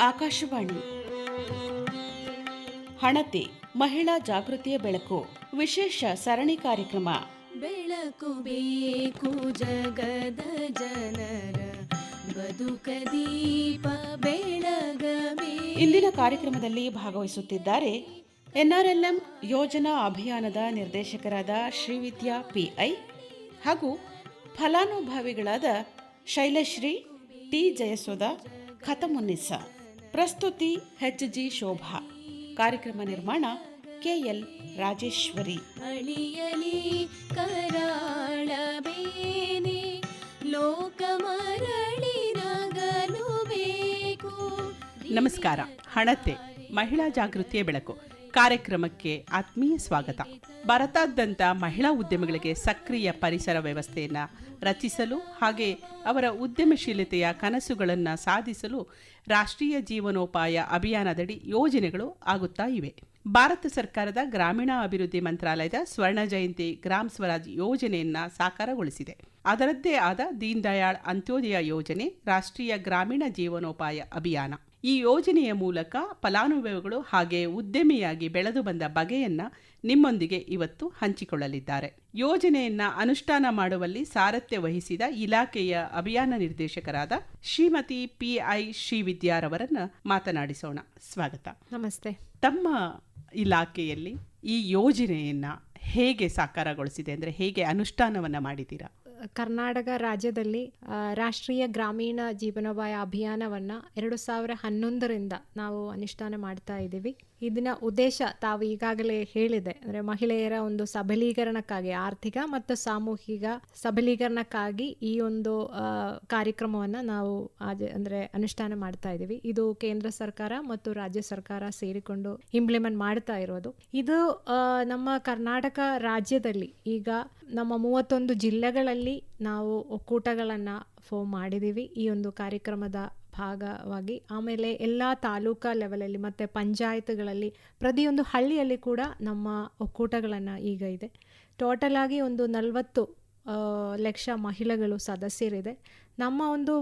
ಆಕಾಶವಾಣಿ. ಹಣತೆ ಮಹಿಳಾ ಜಾಗೃತಿಯ ಬೆಳಕು ವಿಶೇಷ ಸರಣಿ ಕಾರ್ಯಕ್ರಮ. ಬೆಳಕು ಬೇಕು ಜಗದ ಜನರ ಬದುಕ ದೀಪ ಇಂದಿನ ಕಾರ್ಯಕ್ರಮದಲ್ಲಿ ಭಾಗವಹಿಸುತ್ತಿದ್ದಾರೆ ಎನ್ಆರ್ಎಲ್ಎಂ ಯೋಜನಾ ಅಭಿಯಾನದ ನಿರ್ದೇಶಕರಾದ ಶ್ರೀವಿದ್ಯಾ ಪಿಐ ಹಾಗೂ ಫಲಾನುಭವಿಗಳಾದ ಶೈಲಶ್ರೀ ಟಿ. ಜಯಸೋಧ ಖತಮುನ್ನಿಸ ಪ್ರಸ್ತುತಿ ಹೆಚ್ ಜಿ ಶೋಭಾ. ಕಾರ್ಯಕ್ರಮ ನಿರ್ಮಾಣ ಕೆಎಲ್ ರಾಜೇಶ್ವರಿ. ಅಳಿಯಲಿ ಕರಾಳಬೇನೆ ಲೋಕ ಬೇಕು ನಮಸ್ಕಾರ. ಹಣತೆ ಮಹಿಳಾ ಜಾಗೃತಿಯ ಬೆಳಕು. ಕಾರ್ಯಕ್ರಮಕ್ಕೆ ಆತ್ಮೀಯ ಸ್ವಾಗತ. ಭಾರತಾದ್ಯಂತ ಮಹಿಳಾ ಉದ್ಯಮಿಗಳಿಗೆ ಸಕ್ರಿಯ ಪರಿಸರ ವ್ಯವಸ್ಥೆಯನ್ನು ರಚಿಸಲು ಹಾಗೆ ಅವರ ಉದ್ಯಮಶೀಲತೆಯ ಕನಸುಗಳನ್ನು ಸಾಧಿಸಲು ರಾಷ್ಟ್ರೀಯ ಜೀವನೋಪಾಯ ಅಭಿಯಾನದಡಿ ಯೋಜನೆಗಳು ಆಗುತ್ತಾ ಇವೆ. ಭಾರತ ಸರ್ಕಾರದ ಗ್ರಾಮೀಣ ಅಭಿವೃದ್ಧಿ ಮಂತ್ರಾಲಯದ ಸ್ವರ್ಣ ಜಯಂತಿ ಗ್ರಾಮ್ ಸ್ವರಾಜ್ ಯೋಜನೆಯನ್ನ ಸಾಕಾರಗೊಳಿಸಿದೆ. ಅದರದ್ದೇ ಆದ ದೀನ್ ದಯಾಳ್ ಅಂತ್ಯೋದಯ ಯೋಜನೆ ರಾಷ್ಟ್ರೀಯ ಗ್ರಾಮೀಣ ಜೀವನೋಪಾಯ ಅಭಿಯಾನ. ಈ ಯೋಜನೆಯ ಮೂಲಕ ಫಲಾನುಭವಿಗಳು ಹಾಗೆ ಉದ್ಯಮಿಯಾಗಿ ಬೆಳೆದು ಬಂದ ಬಗೆಯನ್ನ ನಿಮ್ಮೊಂದಿಗೆ ಇವತ್ತು ಹಂಚಿಕೊಳ್ಳಲಿದ್ದಾರೆ. ಯೋಜನೆಯನ್ನ ಅನುಷ್ಠಾನ ಮಾಡುವಲ್ಲಿ ಸಾರಥ್ಯ ವಹಿಸಿದ ಇಲಾಖೆಯ ಅಭಿಯಾನ ನಿರ್ದೇಶಕರಾದ ಶ್ರೀಮತಿ ಪಿಐ ಶ್ರೀವಿದ್ಯಾರವರನ್ನ ಮಾತನಾಡಿಸೋಣ. ಸ್ವಾಗತ. ನಮಸ್ತೆ. ತಮ್ಮ ಇಲಾಖೆಯಲ್ಲಿ ಈ ಯೋಜನೆಯನ್ನ ಹೇಗೆ ಸಾಕಾರಗೊಳಿಸಿದೆ ಅಂದ್ರೆ ಹೇಗೆ ಅನುಷ್ಠಾನವನ್ನ ಮಾಡಿದ್ದೀರಾ? ಕರ್ನಾಟಕ ರಾಜ್ಯದಲ್ಲಿ ರಾಷ್ಟ್ರೀಯ ಗ್ರಾಮೀಣ ಜೀವನೋಪಾಯ ಅಭಿಯಾನವನ್ನು ಎರಡು ಸಾವಿರ ಹನ್ನೊಂದರಿಂದ ನಾವು ಅನುಷ್ಠಾನ ಮಾಡ್ತಾ ಇದ್ದೀವಿ. ಇದನ್ನ ಉದ್ದೇಶ ತಾವು ಈಗಾಗಲೇ ಹೇಳಿದೆ. ಅಂದ್ರೆ ಮಹಿಳೆಯರ ಒಂದು ಸಬಲೀಕರಣಕ್ಕಾಗಿ, ಆರ್ಥಿಕ ಮತ್ತು ಸಾಮೂಹಿಕ ಸಬಲೀಕರಣಕ್ಕಾಗಿ ಈ ಒಂದು ಕಾರ್ಯಕ್ರಮವನ್ನ ನಾವು ಅಂದ್ರೆ ಅನುಷ್ಠಾನ ಮಾಡ್ತಾ ಇದ್ದೀವಿ ಇದು ಕೇಂದ್ರ ಸರ್ಕಾರ ಮತ್ತು ರಾಜ್ಯ ಸರ್ಕಾರ ಸೇರಿಕೊಂಡು ಇಂಪ್ಲಿಮೆಂಟ್ ಮಾಡ್ತಾ ಇರೋದು. ಇದು ನಮ್ಮ ಕರ್ನಾಟಕ ರಾಜ್ಯದಲ್ಲಿ ಈಗ ನಮ್ಮ ಮೂವತ್ತೊಂದು ಜಿಲ್ಲೆಗಳಲ್ಲಿ ನಾವು ಒಕ್ಕೂಟಗಳನ್ನು ಫಾರ್ಮ್ ಮಾಡಿದ್ದೀವಿ ಈ ಒಂದು ಕಾರ್ಯಕ್ರಮದ ಭಾಗವಾಗಿ, ಆಮೇಲೆ ಎಲ್ಲ ತಾಲೂಕಾ ಲೆವೆಲಲ್ಲಿ ಮತ್ತು ಪಂಚಾಯತ್ಗಳಲ್ಲಿ ಪ್ರತಿಯೊಂದು ಹಳ್ಳಿಯಲ್ಲಿ ಕೂಡ ನಮ್ಮ ಒಕ್ಕೂಟಗಳನ್ನು ಈಗ ಇದೆ. ಟೋಟಲ್ ಆಗಿ ಒಂದು ನಲವತ್ತು ಲಕ್ಷ ಮಹಿಳೆಗಳು ಸದಸ್ಯರಿದೆ. ನಮ್ಮ ಒಂದು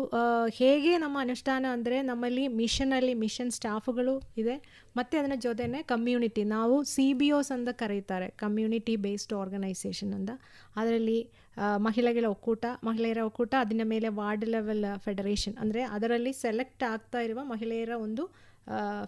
ಹೇಗೆ ನಮ್ಮ ಅನುಷ್ಠಾನ ಅಂದರೆ ನಮ್ಮಲ್ಲಿ ಮಿಷನಲ್ಲಿ ಮಿಷನ್ ಸ್ಟಾಫ್ಗಳು ಇದೆ. ಮತ್ತು ಅದರ ಜೊತೆನೆ ಕಮ್ಯುನಿಟಿ ನಾವು ಸಿ ಬಿ ಓಸ್ ಅಂತ ಕರೀತಾರೆ ಕಮ್ಯುನಿಟಿ ಬೇಸ್ಡ್ ಆರ್ಗನೈಸೇಷನ್ ಅಂತ. ಅದರಲ್ಲಿ ಮಹಿಳೆಗಳ ಒಕ್ಕೂಟ, ಮಹಿಳೆಯರ ಒಕ್ಕೂಟ ಅದನ್ನ ಮೇಲೆ ವಾರ್ಡ್ ಲೆವೆಲ್ ಫೆಡರೇಷನ್ ಅಂದರೆ ಅದರಲ್ಲಿ ಸೆಲೆಕ್ಟ್ ಆಗ್ತಾ ಇರುವ ಮಹಿಳೆಯರ ಒಂದು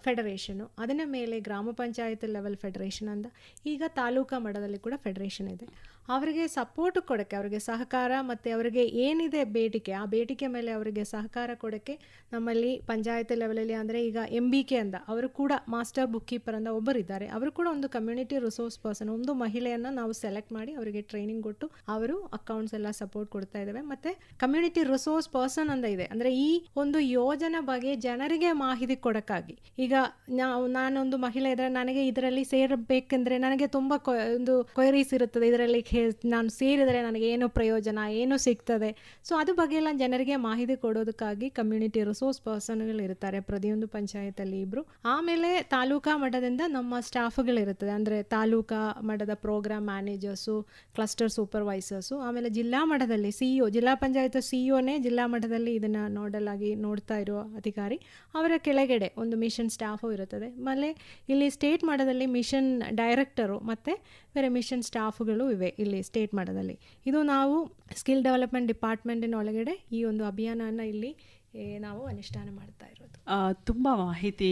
ಫೆಡರೇಷನು ಅದನ್ನ ಮೇಲೆ ಗ್ರಾಮ ಪಂಚಾಯತ್ ಲೆವೆಲ್ ಫೆಡರೇಷನ್ ಅಂತ ಈಗ ತಾಲೂಕಾ ಮಟ್ಟದಲ್ಲಿ ಕೂಡ ಫೆಡರೇಷನ್ ಇದೆ. ಅವರಿಗೆ ಸಪೋರ್ಟ್ ಕೊಡೋಕ್ಕೆ, ಅವರಿಗೆ ಸಹಕಾರ ಮತ್ತು ಅವರಿಗೆ ಏನಿದೆ ಬೇಡಿಕೆ, ಆ ಬೇಡಿಕೆ ಮೇಲೆ ಅವರಿಗೆ ಸಹಕಾರ ಕೊಡೋಕ್ಕೆ ನಮ್ಮಲ್ಲಿ ಪಂಚಾಯತ್ ಲೆವೆಲಲ್ಲಿ ಅಂದರೆ ಈಗ ಎಂ ಬಿ ಕೆ ಅಂತ ಅವರು ಕೂಡ ಮಾಸ್ಟರ್ ಬುಕ್ ಕೀಪರ್ ಅಂತ ಒಬ್ಬರಿದ್ದಾರೆ. ಅವರು ಕೂಡ ಒಂದು ಕಮ್ಯುನಿಟಿ ರಿಸೋರ್ಸ್ ಪರ್ಸನ್ ಒಂದು ಮಹಿಳೆಯನ್ನು ನಾವು ಸೆಲೆಕ್ಟ್ ಮಾಡಿ ಅವರಿಗೆ ಟ್ರೈನಿಂಗ್ ಕೊಟ್ಟು ಅವರು ಅಕೌಂಟ್ಸ್ ಎಲ್ಲ ಸಪೋರ್ಟ್ ಕೊಡ್ತಾ ಇದ್ದೇವೆ ಮತ್ತು ಕಮ್ಯುನಿಟಿ ರಿಸೋರ್ಸ್ ಪರ್ಸನ್ ಅಂತ ಇದೆ. ಅಂದರೆ ಈ ಒಂದು ಯೋಜನೆ ಬಗ್ಗೆ ಜನರಿಗೆ ಮಾಹಿತಿ ಕೊಡಕ್ಕಾಗಿ ಈಗ ನಾವು, ನಾನೊಂದು ಮಹಿಳೆ ಇದ್ರೆ ನನಗೆ ಇದರಲ್ಲಿ ಸೇರಬೇಕೆಂದ್ರೆ ನನಗೆ ತುಂಬಾ ಒಂದು ಕ್ವೈರೀಸ್ ಇರುತ್ತದೆ. ಇದರಲ್ಲಿ ನಾನು ಸೇರಿದರೆ ನನಗೆ ಏನು ಪ್ರಯೋಜನ, ಏನು ಸಿಗ್ತದೆ? ಸೊ ಅದು ಬಗ್ಗೆ ಎಲ್ಲ ಜನರಿಗೆ ಮಾಹಿತಿ ಕೊಡೋದಕ್ಕಾಗಿ ಕಮ್ಯುನಿಟಿ ರಿಸೋರ್ಸ್ ಪರ್ಸನ್ಗಳು ಇರ್ತಾರೆ ಪ್ರತಿಯೊಂದು ಪಂಚಾಯತಲ್ಲಿ ಇಬ್ರು. ಆಮೇಲೆ ತಾಲೂಕಾ ಮಟ್ಟದಿಂದ ನಮ್ಮ ಸ್ಟಾಫ್ಗಳಿರುತ್ತದೆ ಅಂದ್ರೆ ತಾಲೂಕಾ ಮಟ್ಟದ ಪ್ರೋಗ್ರಾಮ್ ಮ್ಯಾನೇಜರ್ಸು ಕ್ಲಸ್ಟರ್ ಸೂಪರ್ವೈಸರ್ಸು ಆಮೇಲೆ ಜಿಲ್ಲಾ ಮಟ್ಟದಲ್ಲಿ ಸಿ ಇ ಜಿಲ್ಲಾ ಪಂಚಾಯತ್ ಸಿಇಒನೇ ಜಿಲ್ಲಾ ಮಟ್ಟದಲ್ಲಿ ಇದನ್ನ ನೋಡಲಾಗಿ, ನೋಡ್ತಾ ಇರೋ ಅಧಿಕಾರಿ. ಅವರ ಕೆಳಗಡೆ ಒಂದು ಮಿಷನ್ ಸ್ಟಾಫು ಇರುತ್ತದೆ. ಆಮೇಲೆ ಇಲ್ಲಿ ಸ್ಟೇಟ್ ಮಟ್ಟದಲ್ಲಿ ಮಿಷನ್ ಡೈರೆಕ್ಟರು ಮತ್ತು ಬೇರೆ ಮಿಷನ್ ಸ್ಟಾಫ್ಗಳು ಇವೆ ಇಲ್ಲಿ ಸ್ಟೇಟ್ ಮಟ್ಟದಲ್ಲಿ. ಇದು ನಾವು ಸ್ಕಿಲ್ ಡೆವಲಪ್ಮೆಂಟ್ ಡಿಪಾರ್ಟ್ಮೆಂಟಿನ ಒಳಗಡೆ ಈ ಒಂದು ಅಭಿಯಾನನ ಇಲ್ಲಿ ನಾವು ಅನುಷ್ಠಾನ ಮಾಡ್ತಾ ಇರೋದು. ತುಂಬ ಮಾಹಿತಿ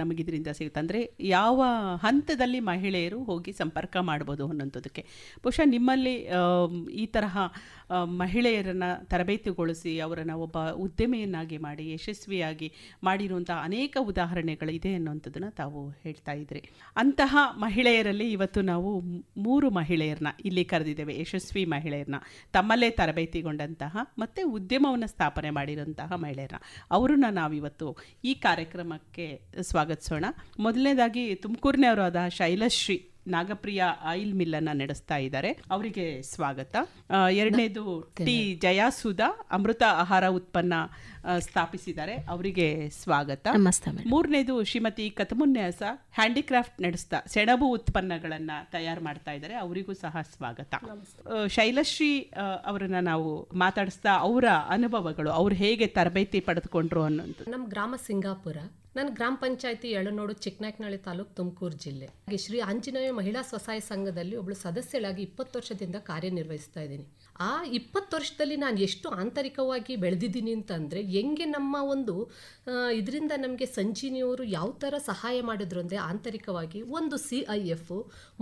ನಮಗಿದರಿಂದ ಸಿಗುತ್ತೆ. ಅಂದರೆ ಯಾವ ಹಂತದಲ್ಲಿ ಮಹಿಳೆಯರು ಹೋಗಿ ಸಂಪರ್ಕ ಮಾಡ್ಬೋದು ಅನ್ನೋಂಥದ್ದಕ್ಕೆ. ಬಹುಶಃ ನಿಮ್ಮಲ್ಲಿ ಈ ತರಹ ಮಹಿಳೆಯರನ್ನು ತರಬೇತಿಗೊಳಿಸಿ ಅವರನ್ನು ಒಬ್ಬ ಉದ್ಯಮಿಯನ್ನಾಗಿ ಮಾಡಿ, ಯಶಸ್ವಿಯಾಗಿ ಮಾಡಿರುವಂಥ ಅನೇಕ ಉದಾಹರಣೆಗಳಿದೆ ಅನ್ನುವಂಥದ್ದನ್ನು ತಾವು ಹೇಳ್ತಾ ಇದ್ರಿ. ಅಂತಹ ಮಹಿಳೆಯರಲ್ಲಿ ಇವತ್ತು ನಾವು ಮೂರು ಮಹಿಳೆಯರನ್ನ ಇಲ್ಲಿ ಕರೆದಿದ್ದೇವೆ. ಯಶಸ್ವಿ ಮಹಿಳೆಯರನ್ನ, ತಮ್ಮಲ್ಲೇ ತರಬೇತಿಗೊಂಡಂತಹ ಮತ್ತು ಉದ್ಯಮವನ್ನು ಸ್ಥಾಪನೆ ಮಾಡಿರುವಂತಹ ಮಹಿಳೆಯರನ್ನ. ಅವರನ್ನ ನಾವಿವತ್ತು ಈ ಕಾರ್ಯಕ್ರಮಕ್ಕೆ ಸ್ವಾಗತಿಸೋಣ. ಮೊದಲನೇದಾಗಿ ತುಮಕೂರಿನವರಾದ ಶೈಲಶ್ರೀ ನಾಗಪ್ರಿಯ ಆಯಿಲ್ ಮಿಲ್ಲನ್ನು ನಡೆಸ್ತಾ ಇದ್ದಾರೆ. ಅವರಿಗೆ ಸ್ವಾಗತ. ಎರಡನೇದು ಟಿ ಜಯಾಸುಧಾ ಅಮೃತ ಆಹಾರ ಉತ್ಪನ್ನ ಸ್ಥಾಪಿಸಿದ್ದಾರೆ. ಅವರಿಗೆ ಸ್ವಾಗತ. ಮೂರನೇದು ಶ್ರೀಮತಿ ಕತಮುನ್ಯಾಸ ಹ್ಯಾಂಡಿಕ್ರಾಫ್ಟ್ ನಡೆಸ್ತಾ ಸೆಣಬು ಉತ್ಪನ್ನಗಳನ್ನ ತಯಾರು ಮಾಡ್ತಾ ಇದ್ದಾರೆ. ಅವರಿಗೂ ಸಹ ಸ್ವಾಗತ. ಶೈಲಶ್ರೀ ಅವರನ್ನ ನಾವು ಮಾತಾಡಿಸ್ತಾ ಅವರ ಅನುಭವಗಳು ಅವ್ರು ಹೇಗೆ ತರಬೇತಿ ಪಡೆದುಕೊಂಡ್ರು ಅನ್ನೋದು. ನಮ್ಮ ಗ್ರಾಮ ಸಿಂಗಾಪುರ ನನ್ನ ಗ್ರಾಮ ಪಂಚಾಯತಿ ಎಳನೋಡು ಚಿಕ್ಕನಾಯಕನಹಳ್ಳಿ ತಾಲೂಕು ತುಮಕೂರು ಜಿಲ್ಲೆ. ಹಾಗೆ ಶ್ರೀ ಆಂಜನೇಯ ಮಹಿಳಾ ಸ್ವಸಹಾಯ ಸಂಘದಲ್ಲಿ ಒಬ್ಬಳು ಸದಸ್ಯಳಾಗಿ ಇಪ್ಪತ್ತು ವರ್ಷದಿಂದ ಕಾರ್ಯನಿರ್ವಹಿಸ್ತಾ ಇದ್ದೀನಿ. ಆ ಇಪ್ಪತ್ತು ವರ್ಷದಲ್ಲಿ ನಾನು ಎಷ್ಟು ಆಂತರಿಕವಾಗಿ ಬೆಳೆದಿದ್ದೀನಿ ಅಂತಂದರೆ ಹೆಂಗೆ ನಮ್ಮ ಒಂದು ಇದರಿಂದ ನಮಗೆ ಸಂಜೀನಿಯವರು ಯಾವ ಥರ ಸಹಾಯ ಮಾಡಿದ್ರು ಅಂದರೆ ಆಂತರಿಕವಾಗಿ ಒಂದು ಸಿ ಐ ಎಫ್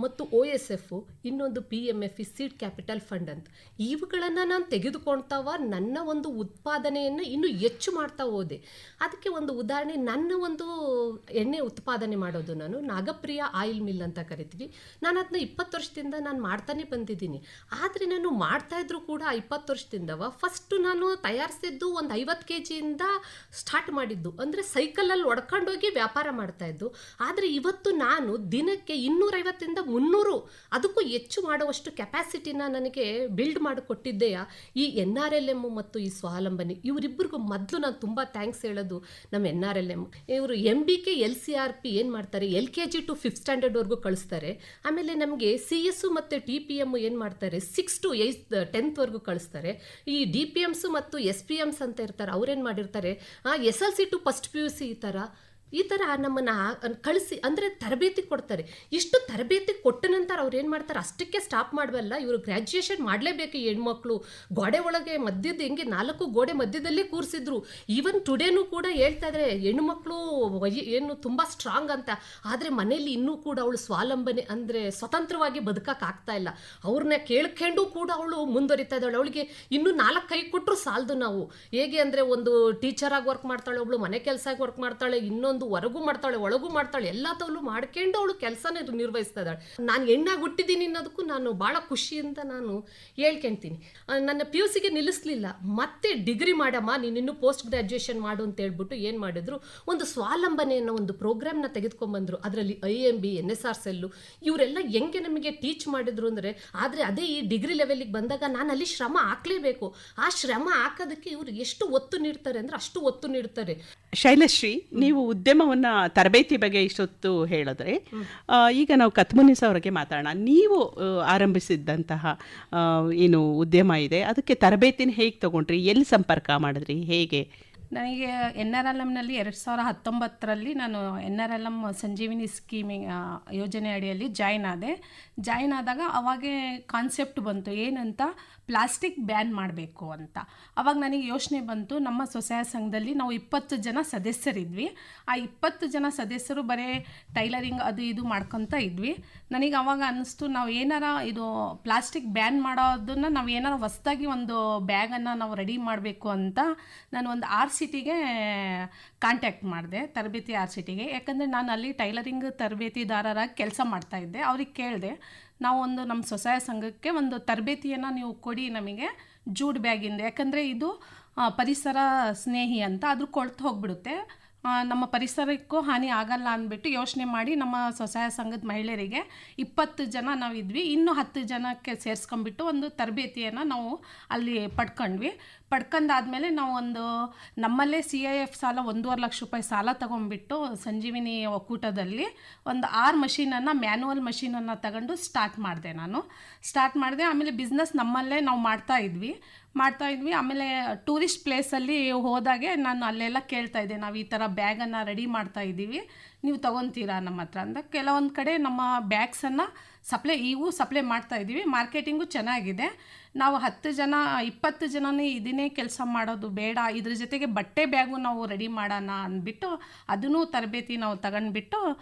ಮತ್ತು ಒ ಎಸ್ ಎಫ್ ಇನ್ನೊಂದು P M F E seed capital fund ಅಂತ. ಇವುಗಳನ್ನು ನಾನು ತೆಗೆದುಕೊಳ್ತಾವ, ನನ್ನ ಒಂದು ಉತ್ಪಾದನೆಯನ್ನು ಇನ್ನೂ ಹೆಚ್ಚು ಮಾಡ್ತಾ ಹೋದೆ. ಅದಕ್ಕೆ ಒಂದು ಉದಾಹರಣೆ, ನನ್ನ ಒಂದು ಎಣ್ಣೆ ಉತ್ಪಾದನೆ ಮಾಡೋದು ನಾನು, ನಾಗಪ್ರಿಯ ಆಯಿಲ್ ಮಿಲ್ ಅಂತ ಕರಿತೀವಿ. ನಾನು ಅದನ್ನ ಇಪ್ಪತ್ತು ವರ್ಷದಿಂದ ನಾನು ಮಾಡ್ತಾನೆ ಬಂದಿದ್ದೀನಿ. ಆದರೆ ನಾನು ಮಾಡ್ತಾ ಇದ್ರು ಕೂಡ ಇಪ್ಪತ್ತು ವರ್ಷದಿಂದವ, ಫಸ್ಟು ನಾನು ತಯಾರಿಸಿದ್ದು ಒಂದು ಐವತ್ತು ಕೆ ಜಿಯಿಂದ ಸ್ಟಾರ್ಟ್ ಮಾಡಿದ್ದು. ಅಂದರೆ ಸೈಕಲಲ್ಲಿ ಒಡ್ಕೊಂಡೋಗಿ ವ್ಯಾಪಾರ ಮಾಡ್ತಾ ಇದ್ದು. ಆದರೆ ಇವತ್ತು ನಾನು ದಿನಕ್ಕೆ ಇನ್ನೂರೈವತ್ತರಿಂದ ಮುನ್ನೂರು ಅದಕ್ಕೂ ಹೆಚ್ಚು ಮಾಡುವಷ್ಟು ಕೆಪಾಸಿಟಿನ ನನಗೆ ಬಿಲ್ಡ್ ಮಾಡಿಕೊಟ್ಟಿದ್ದೆಯ? ಈ ಎನ್ ಆರ್ ಎಲ್ ಎಂ ಮತ್ತು ಈ ಸ್ವಾವಲಂಬನೆ. ಇವರಿಬ್ಬರಿಗೂ ಮೊದಲು ನಾನು ತುಂಬ ಥ್ಯಾಂಕ್ಸ್ ಹೇಳೋದು ನಮ್ಮ ಎನ್ ಆರ್ ಎಲ್ ಎಂ ಇವರು M B K L C R P ಏನು ಮಾಡ್ತಾರೆ? L K G to fifth ಸ್ಟ್ಯಾಂಡರ್ಡ್ವರೆಗೂ ಕಳಿಸ್ತಾರೆ. ಆಮೇಲೆ ನಮಗೆ ಸಿ ಎಸ್ಸು ಮತ್ತು ಟಿ ಪಿ ಎಂ ಏನು ಮಾಡ್ತಾರೆ? ಸಿಕ್ಸ್ ಟು ಏಯ್ತ್ ಟೆಂತ್ವರೆಗೂ ಕಳಿಸ್ತಾರೆ. ಈ ಡಿ ಪಿ ಎಮ್ಸು ಮತ್ತು ಎಸ್ ಪಿ ಎಮ್ಸ್ ಅಂತ ಇರ್ತಾರೆ. ಅವ್ರೇನು ಮಾಡಿರ್ತಾರೆ? S L C to first P U C ಈ ಥರ ಈ ಥರ ನಮ್ಮನ್ನು ಕಳಿಸಿ, ಅಂದರೆ ತರಬೇತಿ ಕೊಡ್ತಾರೆ. ಇಷ್ಟು ತರಬೇತಿ ಕೊಟ್ಟ ನಂತರ ಅವ್ರು ಏನು ಮಾಡ್ತಾರೆ? ಅಷ್ಟಕ್ಕೆ ಸ್ಟಾಪ್ ಮಾಡಬಲ್ಲ ಇವರು ಗ್ರ್ಯಾಜುಯೇಷನ್ ಮಾಡಲೇಬೇಕು ಹೆಣ್ಮಕ್ಳು. ಗೋಡೆ ಒಳಗೆ ಮಧ್ಯದ ಹೆಂಗೆ ನಾಲ್ಕು ಗೋಡೆ ಮಧ್ಯದಲ್ಲೇ ಕೂರಿಸಿದ್ರು. ಈವನ್ ಟುಡೇನೂ ಕೂಡ ಹೇಳ್ತಾ ಇದ್ದಾರೆ ಹೆಣ್ಮಕ್ಳು ಏನು ತುಂಬ ಸ್ಟ್ರಾಂಗ್ ಅಂತ. ಆದರೆ ಮನೆಯಲ್ಲಿ ಇನ್ನೂ ಕೂಡ ಅವಳು ಸ್ವಾವಲಂಬನೆ ಅಂದರೆ ಸ್ವತಂತ್ರವಾಗಿ ಬದುಕಕ್ಕೆ ಆಗ್ತಾ ಇಲ್ಲ. ಅವ್ರನ್ನ ಕೇಳ್ಕೊಂಡು ಕೂಡ ಅವಳು ಮುಂದುವರಿತಾ ಇದ್ದಾಳೆ. ಅವಳಿಗೆ ಇನ್ನೂ ನಾಲ್ಕು ಕೈ ಕೊಟ್ಟರು ಸಾಲದು ನಾವು. ಹೇಗೆ ಅಂದರೆ ಒಂದು ಟೀಚರಾಗಿ ವರ್ಕ್ ಮಾಡ್ತಾಳೆ, ಒಬ್ಳು ಮನೆ ಕೆಲಸ ವರ್ಕ್ ಮಾಡ್ತಾಳೆ, ಇನ್ನೊಂದು ಹೊರಗೂ ಮಾಡ್ತಾಳೆ, ಒಳಗೂ ಮಾಡ್ತಾಳೆ ಎಲ್ಲಾ ತವಲು ಮಾಡ್ಕೊಂಡು ಅವಳು ಕೆಲಸನೇ ನಿರ್ವಹಿಸ್ತಾ ಇದ್ದಾಳೆ. ನಾನು ಹೆಣ್ಣಾಗಿ ಹುಟ್ಟಿದ್ದೀನಿ ಅನ್ನೋದಕ್ಕೂ ನಾನು ಭಾಳ ಖುಷಿಯಿಂದ ನಾನು ಹೇಳ್ಕೊಂತೀನಿ. ನನ್ನ ಪಿ ಯು ಸಿಗೆ ನಿಲ್ಲಿಸ್ಲಿಲ್ಲ. ಮತ್ತೆ ಡಿಗ್ರಿ ಮಾಡಮ್ಮ, ನೀನು ಇನ್ನೂ ಪೋಸ್ಟ್ ಗ್ರ್ಯಾಜುಯೇಷನ್ ಮಾಡು ಅಂತ ಹೇಳ್ಬಿಟ್ಟು ಏನು ಮಾಡಿದ್ರು? ಒಂದು ಸ್ವಾವಲಂಬನೆ ಅನ್ನೋ ಒಂದು ಪ್ರೋಗ್ರಾಮ್ನ ತೆಗೆದುಕೊಂಡ್ಬಂದ್ರು ಅದರಲ್ಲಿ I M B N S R cell ಇವರೆಲ್ಲ ಹೆಂಗೆ ನಮಗೆ ಟೀಚ್ ಮಾಡಿದ್ರು ಅಂದರೆ, ಆದರೆ ಅದೇ ಈ ಡಿಗ್ರಿ ಲೆವೆಲಿಗೆ ಬಂದಾಗ ನಾನು ಅಲ್ಲಿ ಶ್ರಮ ಹಾಕಲೇಬೇಕು. ಆ ಶ್ರಮ ಹಾಕೋದಕ್ಕೆ ಇವರು ಎಷ್ಟು ಒತ್ತು ನೀಡ್ತಾರೆ ಅಂದರೆ ಅಷ್ಟು ಒತ್ತು ನೀಡ್ತಾರೆ. ಶೈಲಶ್ರೀ, ನೀವು ಉದ್ಯಮವನ್ನ ತರಬೇತಿ ಬಗ್ಗೆ ಇಷ್ಟೊತ್ತು ಹೇಳಿದ್ರೆ ಈಗ ನಾವು ಕತ್ಮುನಿಸ್ ಅವರಿಗೆ ಮಾತಾಡೋಣ. ನೀವು ಆರಂಭಿಸಿದ್ದಂತಹ ಏನು ಉದ್ಯಮ ಇದೆ, ಅದಕ್ಕೆ ತರಬೇತಿನ ಹೇಗೆ ತಗೊಂಡ್ರಿ? ಎಲ್ಲಿ ಸಂಪರ್ಕ ಮಾಡಿದ್ರಿ? ಹೇಗೆ? ನನಗೆ ಎನ್ ಆರ್ ಎಲ್ ಎಮ್ನಲ್ಲಿ ಎರಡು ಸಾವಿರ ಹತ್ತೊಂಬತ್ತರಲ್ಲಿ ನಾನು N R L M Sanjeevini scheming ಯೋಜನೆ ಅಡಿಯಲ್ಲಿ ಜಾಯ್ನ್ ಆದೆ. ಜಾಯ್ನ್ ಆದಾಗ ಅವಾಗೆ ಕಾನ್ಸೆಪ್ಟ್ ಬಂತು, ಏನಂತ? ಪ್ಲಾಸ್ಟಿಕ್ ಬ್ಯಾನ್ ಮಾಡಬೇಕು ಅಂತ. ಅವಾಗ ನನಗೆ ಯೋಚನೆ ಬಂತು, ನಮ್ಮ ಸ್ವಸಹಾಯ ಸಂಘದಲ್ಲಿ ನಾವು ಇಪ್ಪತ್ತು ಜನ ಸದಸ್ಯರಿದ್ವಿ. ಆ ಇಪ್ಪತ್ತು ಜನ ಸದಸ್ಯರು ಬರೀ ಟೈಲರಿಂಗ್ ಅದು ಇದು ಮಾಡ್ಕೊತ ಇದ್ವಿ. ನನಗೆ ಅವಾಗ ಅನ್ನಿಸ್ತು, ನಾವು ಏನಾರ ಇದು ಪ್ಲಾಸ್ಟಿಕ್ ಬ್ಯಾನ್ ಮಾಡೋದನ್ನು ನಾವು ಏನಾರ ಹೊಸ್ದಾಗಿ ಒಂದು ಬ್ಯಾಗನ್ನು ನಾವು ರೆಡಿ ಮಾಡಬೇಕು ಅಂತ. ನಾನು ಒಂದು ಆರ್ ಸಿಟಿಗೆ ಕಾಂಟ್ಯಾಕ್ಟ್ ಮಾಡಿದೆ, ತರಬೇತಿ ಆರ್ ಸಿಟಿಗೆ. ಯಾಕಂದರೆ ನಾನು ಅಲ್ಲಿ ಟೈಲರಿಂಗ್ ತರಬೇತಿದಾರರಾಗಿ ಕೆಲಸ ಮಾಡ್ತಾಯಿದ್ದೆ ಅವ್ರಿಗೆ ಕೇಳಿದೆ, ನಾವು ಒಂದು ನಮ್ಮ ಸ್ವಸಹಾಯ ಸಂಘಕ್ಕೆ ಒಂದು ತರಬೇತಿಯನ್ನು ನೀವು ಕೊಡಿ ನಮಗೆ ಜೂಡ್ ಬ್ಯಾಗಿಂದ ಯಾಕಂದರೆ ಇದು ಪರಿಸರ ಸ್ನೇಹಿ ಅಂತ ಅದ್ರ ಕೊಳ್ತು ಹೋಗ್ಬಿಡುತ್ತೆ. ನಮ್ಮ ಪರಿಸರಕ್ಕೂ ಹಾನಿ ಆಗಲ್ಲ ಅಂದ್ಬಿಟ್ಟು ಯೋಚನೆ ಮಾಡಿ ನಮ್ಮ ಸ್ವಸಹಾಯ ಸಂಘದ ಮಹಿಳೆಯರಿಗೆ ಇಪ್ಪತ್ತು ಜನ ನಾವು ಇದ್ವಿ. ಇನ್ನೂ ಹತ್ತು ಜನಕ್ಕೆ ಸೇರಿಸ್ಕೊಂಡ್ಬಿಟ್ಟು ಒಂದು ತರಬೇತಿಯನ್ನು ನಾವು ಅಲ್ಲಿ ಪಡ್ಕೊಂಡ್ವಿ. ಪಡ್ಕೊಂಡಾದ್ಮೇಲೆ ನಾವು ಒಂದು ನಮ್ಮಲ್ಲೇ ಸಿ ಐ ಎಫ್ ಸಾಲ, ಒಂದೂವರೆ ಲಕ್ಷ ರೂಪಾಯಿ ಸಾಲ ತೊಗೊಂಡ್ಬಿಟ್ಟು ಸಂಜೀವಿನಿ ಒಕ್ಕೂಟದಲ್ಲಿ ಒಂದು ಆರು ಮಷೀನನ್ನು ಮ್ಯಾನುವಲ್ ಮಷೀನನ್ನು ತಗೊಂಡು ಸ್ಟಾರ್ಟ್ ಮಾಡಿದೆ ನಾನು. ಸ್ಟಾರ್ಟ್ ಮಾಡಿದೆ, ಆಮೇಲೆ ಬಿಸ್ನೆಸ್ ನಮ್ಮಲ್ಲೇ ನಾವು ಮಾಡ್ತಾ ಇದ್ವಿ. ಮಾಡ್ತಾ ಇದ್ವಿ. ಆಮೇಲೆ ಟೂರಿಸ್ಟ್ ಪ್ಲೇಸಲ್ಲಿ ಹೋದಾಗೆ ನಾನು ಅಲ್ಲೆಲ್ಲ ಕೇಳ್ತಾ ಇದ್ದೆ. ನಾವು ಈ ಥರ ಬ್ಯಾಗನ್ನು ರೆಡಿ ಮಾಡ್ತಾ ಇದ್ದೀವಿ. ನೀವು ತೊಗೊತೀರಾ ನಮ್ಮ ಹತ್ರ ಅಂದ ಕೆಲವೊಂದು ಕಡೆ ನಮ್ಮ ಬ್ಯಾಗ್ಸನ್ನು ಸಪ್ಲೈ ಈಗೂ ಸಪ್ಲೈ ಮಾಡ್ತಾ ಇದ್ದೀವಿ. ಮಾರ್ಕೆಟಿಂಗು ಚೆನ್ನಾಗಿದೆ. ನಾವು ಹತ್ತು ಜನ, ಇಪ್ಪತ್ತು ಜನನೇ ಇದನ್ನೇ ಕೆಲಸ ಮಾಡೋದು ಬೇಡ. ಇದ್ರ ಜೊತೆಗೆ ಬಟ್ಟೆ ಬ್ಯಾಗು ನಾವು ರೆಡಿ ಮಾಡೋಣ ಅಂದ್ಬಿಟ್ಟು ಅದನ್ನೂ ತರಬೇತಿ ನಾವು ತಗೊಂಡ್ಬಿಟ್ಟು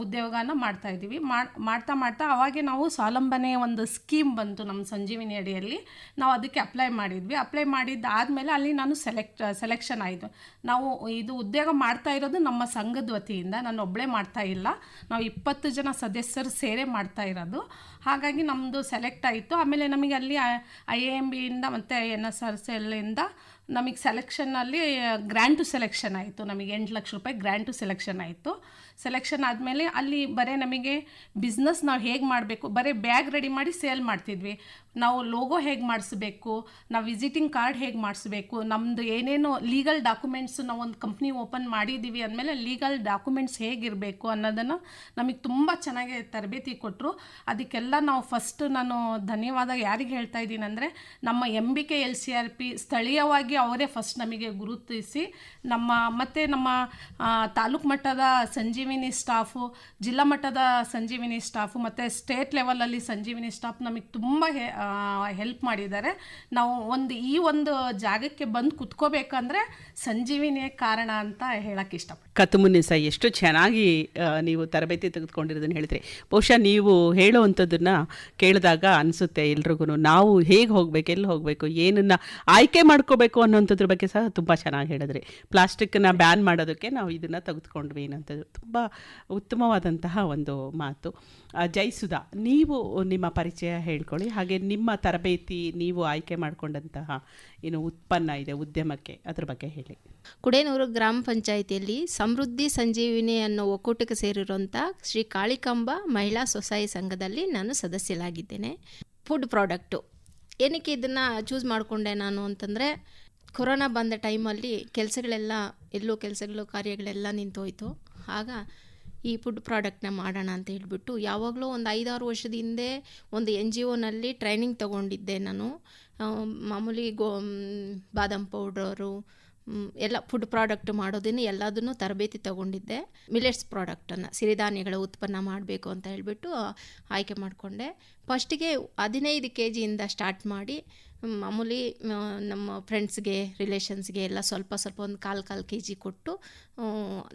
ಉದ್ಯೋಗನ ಮಾಡ್ತಾ ಇದ್ದೀವಿ. ಮಾಡ್- ಮಾಡ್ತಾ ಮಾಡ್ತಾ ಅವಾಗೆ ನಾವು ಸ್ವಾವಲಂಬನೆ ಒಂದು ಸ್ಕೀಮ್ ಬಂತು ನಮ್ಮ ಸಂಜೀವಿನಿ ಅಡಿಯಲ್ಲಿ. ನಾವು ಅದಕ್ಕೆ ಅಪ್ಲೈ ಮಾಡಿದ್ವಿ. ಅಪ್ಲೈ ಮಾಡಿದ್ದಾದಮೇಲೆ ಅಲ್ಲಿ ನಾನು ಸೆಲೆಕ್ಟ್ ಸೆಲೆಕ್ಷನ್ ಆಯಿತು. ನಾವು ಇದು ಉದ್ಯೋಗ ಮಾಡ್ತಾ ಇರೋದು ನಮ್ಮ ಸಂಘದ ವತಿಯಿಂದ. ನಾನು ಒಬ್ಬಳೇ ಮಾಡ್ತಾ ಇಲ್ಲ. ನಾವು ಇಪ್ಪತ್ತು ಜನ ಸದಸ್ಯರು ಸೇರೇ ಮಾಡ್ತಾ ಇರೋದು. ಹಾಗಾಗಿ ನಮ್ಮದು ಸೆಲೆಕ್ಟ್ ಆಯಿತು. ಆಮೇಲೆ ನಮಗೆ ಅಲ್ಲಿ ಐ ಎ ಎಂ ಬಿಯಿಂದ ಮತ್ತು ಎನ್ ಎಸ್ ಆರ್ ಸಿ ಎಲ್ಲಿಂದ ನಮಗೆ ಸೆಲೆಕ್ಷನ್ನಲ್ಲಿ ಗ್ರ್ಯಾಂಟು ಸೆಲೆಕ್ಷನ್ ಆಯಿತು. ನಮಗೆ ಎಂಟು ಲಕ್ಷ ರೂಪಾಯಿ ಗ್ರ್ಯಾಂಟು ಸೆಲೆಕ್ಷನ್ ಆಯಿತು. ಸೆಲೆಕ್ಷನ್ ಆದಮೇಲೆ ಅಲ್ಲಿ ಬರೀ ನಮಗೆ ಬಿಸ್ನೆಸ್ ನಾವು ಹೇಗೆ ಮಾಡಬೇಕು, ಬರೀ ಬ್ಯಾಗ್ ರೆಡಿ ಮಾಡಿ ಸೇಲ್ ಮಾಡ್ತಿದ್ವಿ. ನಾವು ಲೋಗೋ ಹೇಗೆ ಮಾಡಿಸ್ಬೇಕು, ನಾವು ವಿಸಿಟಿಂಗ್ ಕಾರ್ಡ್ ಹೇಗೆ ಮಾಡಿಸ್ಬೇಕು ನಮ್ಮದು ಏನೇನು ಲೀಗಲ್ ಡಾಕ್ಯುಮೆಂಟ್ಸ್ ನಾವು ಒಂದು ಕಂಪ್ನಿ ಓಪನ್ ಮಾಡಿದ್ದೀವಿ ಅಂದಮೇಲೆ ಲೀಗಲ್ ಡಾಕ್ಯುಮೆಂಟ್ಸ್ ಹೇಗಿರಬೇಕು ಅನ್ನೋದನ್ನು ನಮಗೆ ತುಂಬ ಚೆನ್ನಾಗಿ ತರಬೇತಿ ಕೊಟ್ಟರು ಅದಕ್ಕೆಲ್ಲ ನಾವು ಫಸ್ಟ್ ನಾನು ಧನ್ಯವಾದ ಯಾರಿಗೆ ಹೇಳ್ತಾ ಇದ್ದೀನಿ ಅಂದರೆ ನಮ್ಮ M B K L C R P ಸ್ಥಳೀಯವಾಗಿ ಅವರೇ ಫಸ್ಟ್ ನಮಗೆ ಗುರುತಿಸಿ ನಮ್ಮ, ಮತ್ತು ನಮ್ಮ ತಾಲೂಕು ಮಟ್ಟದ ಸಂಜೀವಿನಿ ಸ್ಟಾಫು ಜಿಲ್ಲಾ ಮಟ್ಟದ ಸಂಜೀವಿನಿ ಸ್ಟಾಫು ಮತ್ತು ಸ್ಟೇಟ್ ಲೆವೆಲಲ್ಲಿ ಸಂಜೀವಿನಿ ಸ್ಟಾಫ್ ನಮಗೆ ತುಂಬ ಹೆಲ್ಪ್ ಮಾಡಿದ್ದಾರೆ. ನಾವು ಒಂದು, ಈ ಒಂದು ಜಾಗಕ್ಕೆ ಬಂದು ಕುತ್ಕೋಬೇಕಂದ್ರೆ ಸಂಜೀವಿನಿಯೇ ಕಾರಣ ಅಂತ ಹೇಳಕ್ಕೆ ಇಷ್ಟಪಡ್ತೀನಿ. ಕತುಮುನ್ನಿಸ ಎಷ್ಟು ಚೆನ್ನಾಗಿ ನೀವು ತರಬೇತಿ ತೆಗೆದುಕೊಂಡಿರೋದನ್ನು ಹೇಳಿದ್ರಿ. ಬಹುಶಃ ನೀವು ಹೇಳುವಂಥದ್ದನ್ನು ಕೇಳಿದಾಗ ಅನಿಸುತ್ತೆ ಎಲ್ರಿಗೂ ನಾವು ಹೇಗೆ ಹೋಗಬೇಕು, ಎಲ್ಲಿ ಹೋಗಬೇಕು, ಏನನ್ನ ಆಯ್ಕೆ ಮಾಡ್ಕೋಬೇಕು ಅನ್ನೋಂಥದ್ರ ಬಗ್ಗೆ ಸಹ ತುಂಬ ಚೆನ್ನಾಗಿ ಹೇಳಿದ್ರಿ. ಪ್ಲಾಸ್ಟಿಕ್ನ ಬ್ಯಾನ್ ಮಾಡೋದಕ್ಕೆ ನಾವು ಇದನ್ನು ತೆಗೆದುಕೊಂಡ್ವಿ ಅನ್ನೋಂಥದ್ದು ತುಂಬ ಉತ್ತಮವಾದಂತಹ ಒಂದು ಮಾತು. ಜೈಸುಧಾ ನೀವು ನಿಮ್ಮ ಪರಿಚಯ ಹೇಳ್ಕೊಳ್ಳಿ. ಹಾಗೆ ನಿಮ್ಮ ತರಬೇತಿ ನೀವು ಆಯ್ಕೆ ಮಾಡಿಕೊಂಡಂತಹ ಏನು ಉತ್ಪನ್ನ ಇದೆ ಉದ್ಯಮಕ್ಕೆ ಅದ್ರ ಬಗ್ಗೆ ಹೇಳಿ. ಕುಡೇನೂರು ಗ್ರಾಮ ಪಂಚಾಯಿತಿಯಲ್ಲಿ ಸಮೃದ್ಧಿ ಸಂಜೀವಿನಿ ಅನ್ನೋ ಒಕ್ಕೂಟಕ್ಕೆ ಸೇರಿರುವಂಥ ಶ್ರೀ ಕಾಳಿಕಾಂಬ ಮಹಿಳಾ ಸೊಸೈಟಿ ಸಂಘದಲ್ಲಿ ನಾನು ಸದಸ್ಯಲಾಗಿದ್ದೇನೆ ಫುಡ್ ಪ್ರಾಡಕ್ಟು. ಏನಕ್ಕೆ ಇದನ್ನು ಚೂಸ್ ಮಾಡಿಕೊಂಡೆ ನಾನು ಅಂತಂದರೆ ಕೊರೋನಾ ಬಂದ ಟೈಮಲ್ಲಿ ಕೆಲಸಗಳೆಲ್ಲ, ಎಲ್ಲೋ ಕೆಲಸಗಳು ಕಾರ್ಯಗಳೆಲ್ಲ ನಿಂತೋಯ್ತು. ಆಗ ಈ ಫುಡ್ ಪ್ರಾಡಕ್ಟ್ನ ಮಾಡೋಣ ಅಂತ ಹೇಳಿಬಿಟ್ಟು ಯಾವಾಗಲೂ ಒಂದು ಐದಾರು ವರ್ಷದ ಹಿಂದೆ ಒಂದು ಎನ್ ಜಿ ಒನಲ್ಲಿ ಟ್ರೈನಿಂಗ್ ತೊಗೊಂಡಿದ್ದೆ ನಾನು. ಮಾಮೂಲಿ ಗೋ ಬಾದಾಮ್ ಪೌಡರು ಎಲ್ಲ ಫುಡ್ ಪ್ರಾಡಕ್ಟ್ ಮಾಡೋದನ್ನು ಎಲ್ಲದನ್ನು ತರಬೇತಿ ತಗೊಂಡಿದ್ದೆ. ಮಿಲೆಟ್ಸ್ ಪ್ರಾಡಕ್ಟನ್ನು ಸಿರಿಧಾನ್ಯಗಳ ಉತ್ಪನ್ನ ಮಾಡಬೇಕು ಅಂತ ಹೇಳಿಬಿಟ್ಟು ಆಯ್ಕೆ ಮಾಡಿಕೊಂಡೆ. ಫಸ್ಟಿಗೆ ಹದಿನೈದು ಕೆ ಜಿಯಿಂದ ಸ್ಟಾರ್ಟ್ ಮಾಡಿ ಮಾಮೂಲಿ ನಮ್ಮ ಫ್ರೆಂಡ್ಸ್ಗೆ ರಿಲೇಷನ್ಸ್ಗೆ ಎಲ್ಲ ಸ್ವಲ್ಪ ಸ್ವಲ್ಪ ಒಂದು ಕಾಲು ಕಾಲು ಕೆ ಜಿ ಕೊಟ್ಟು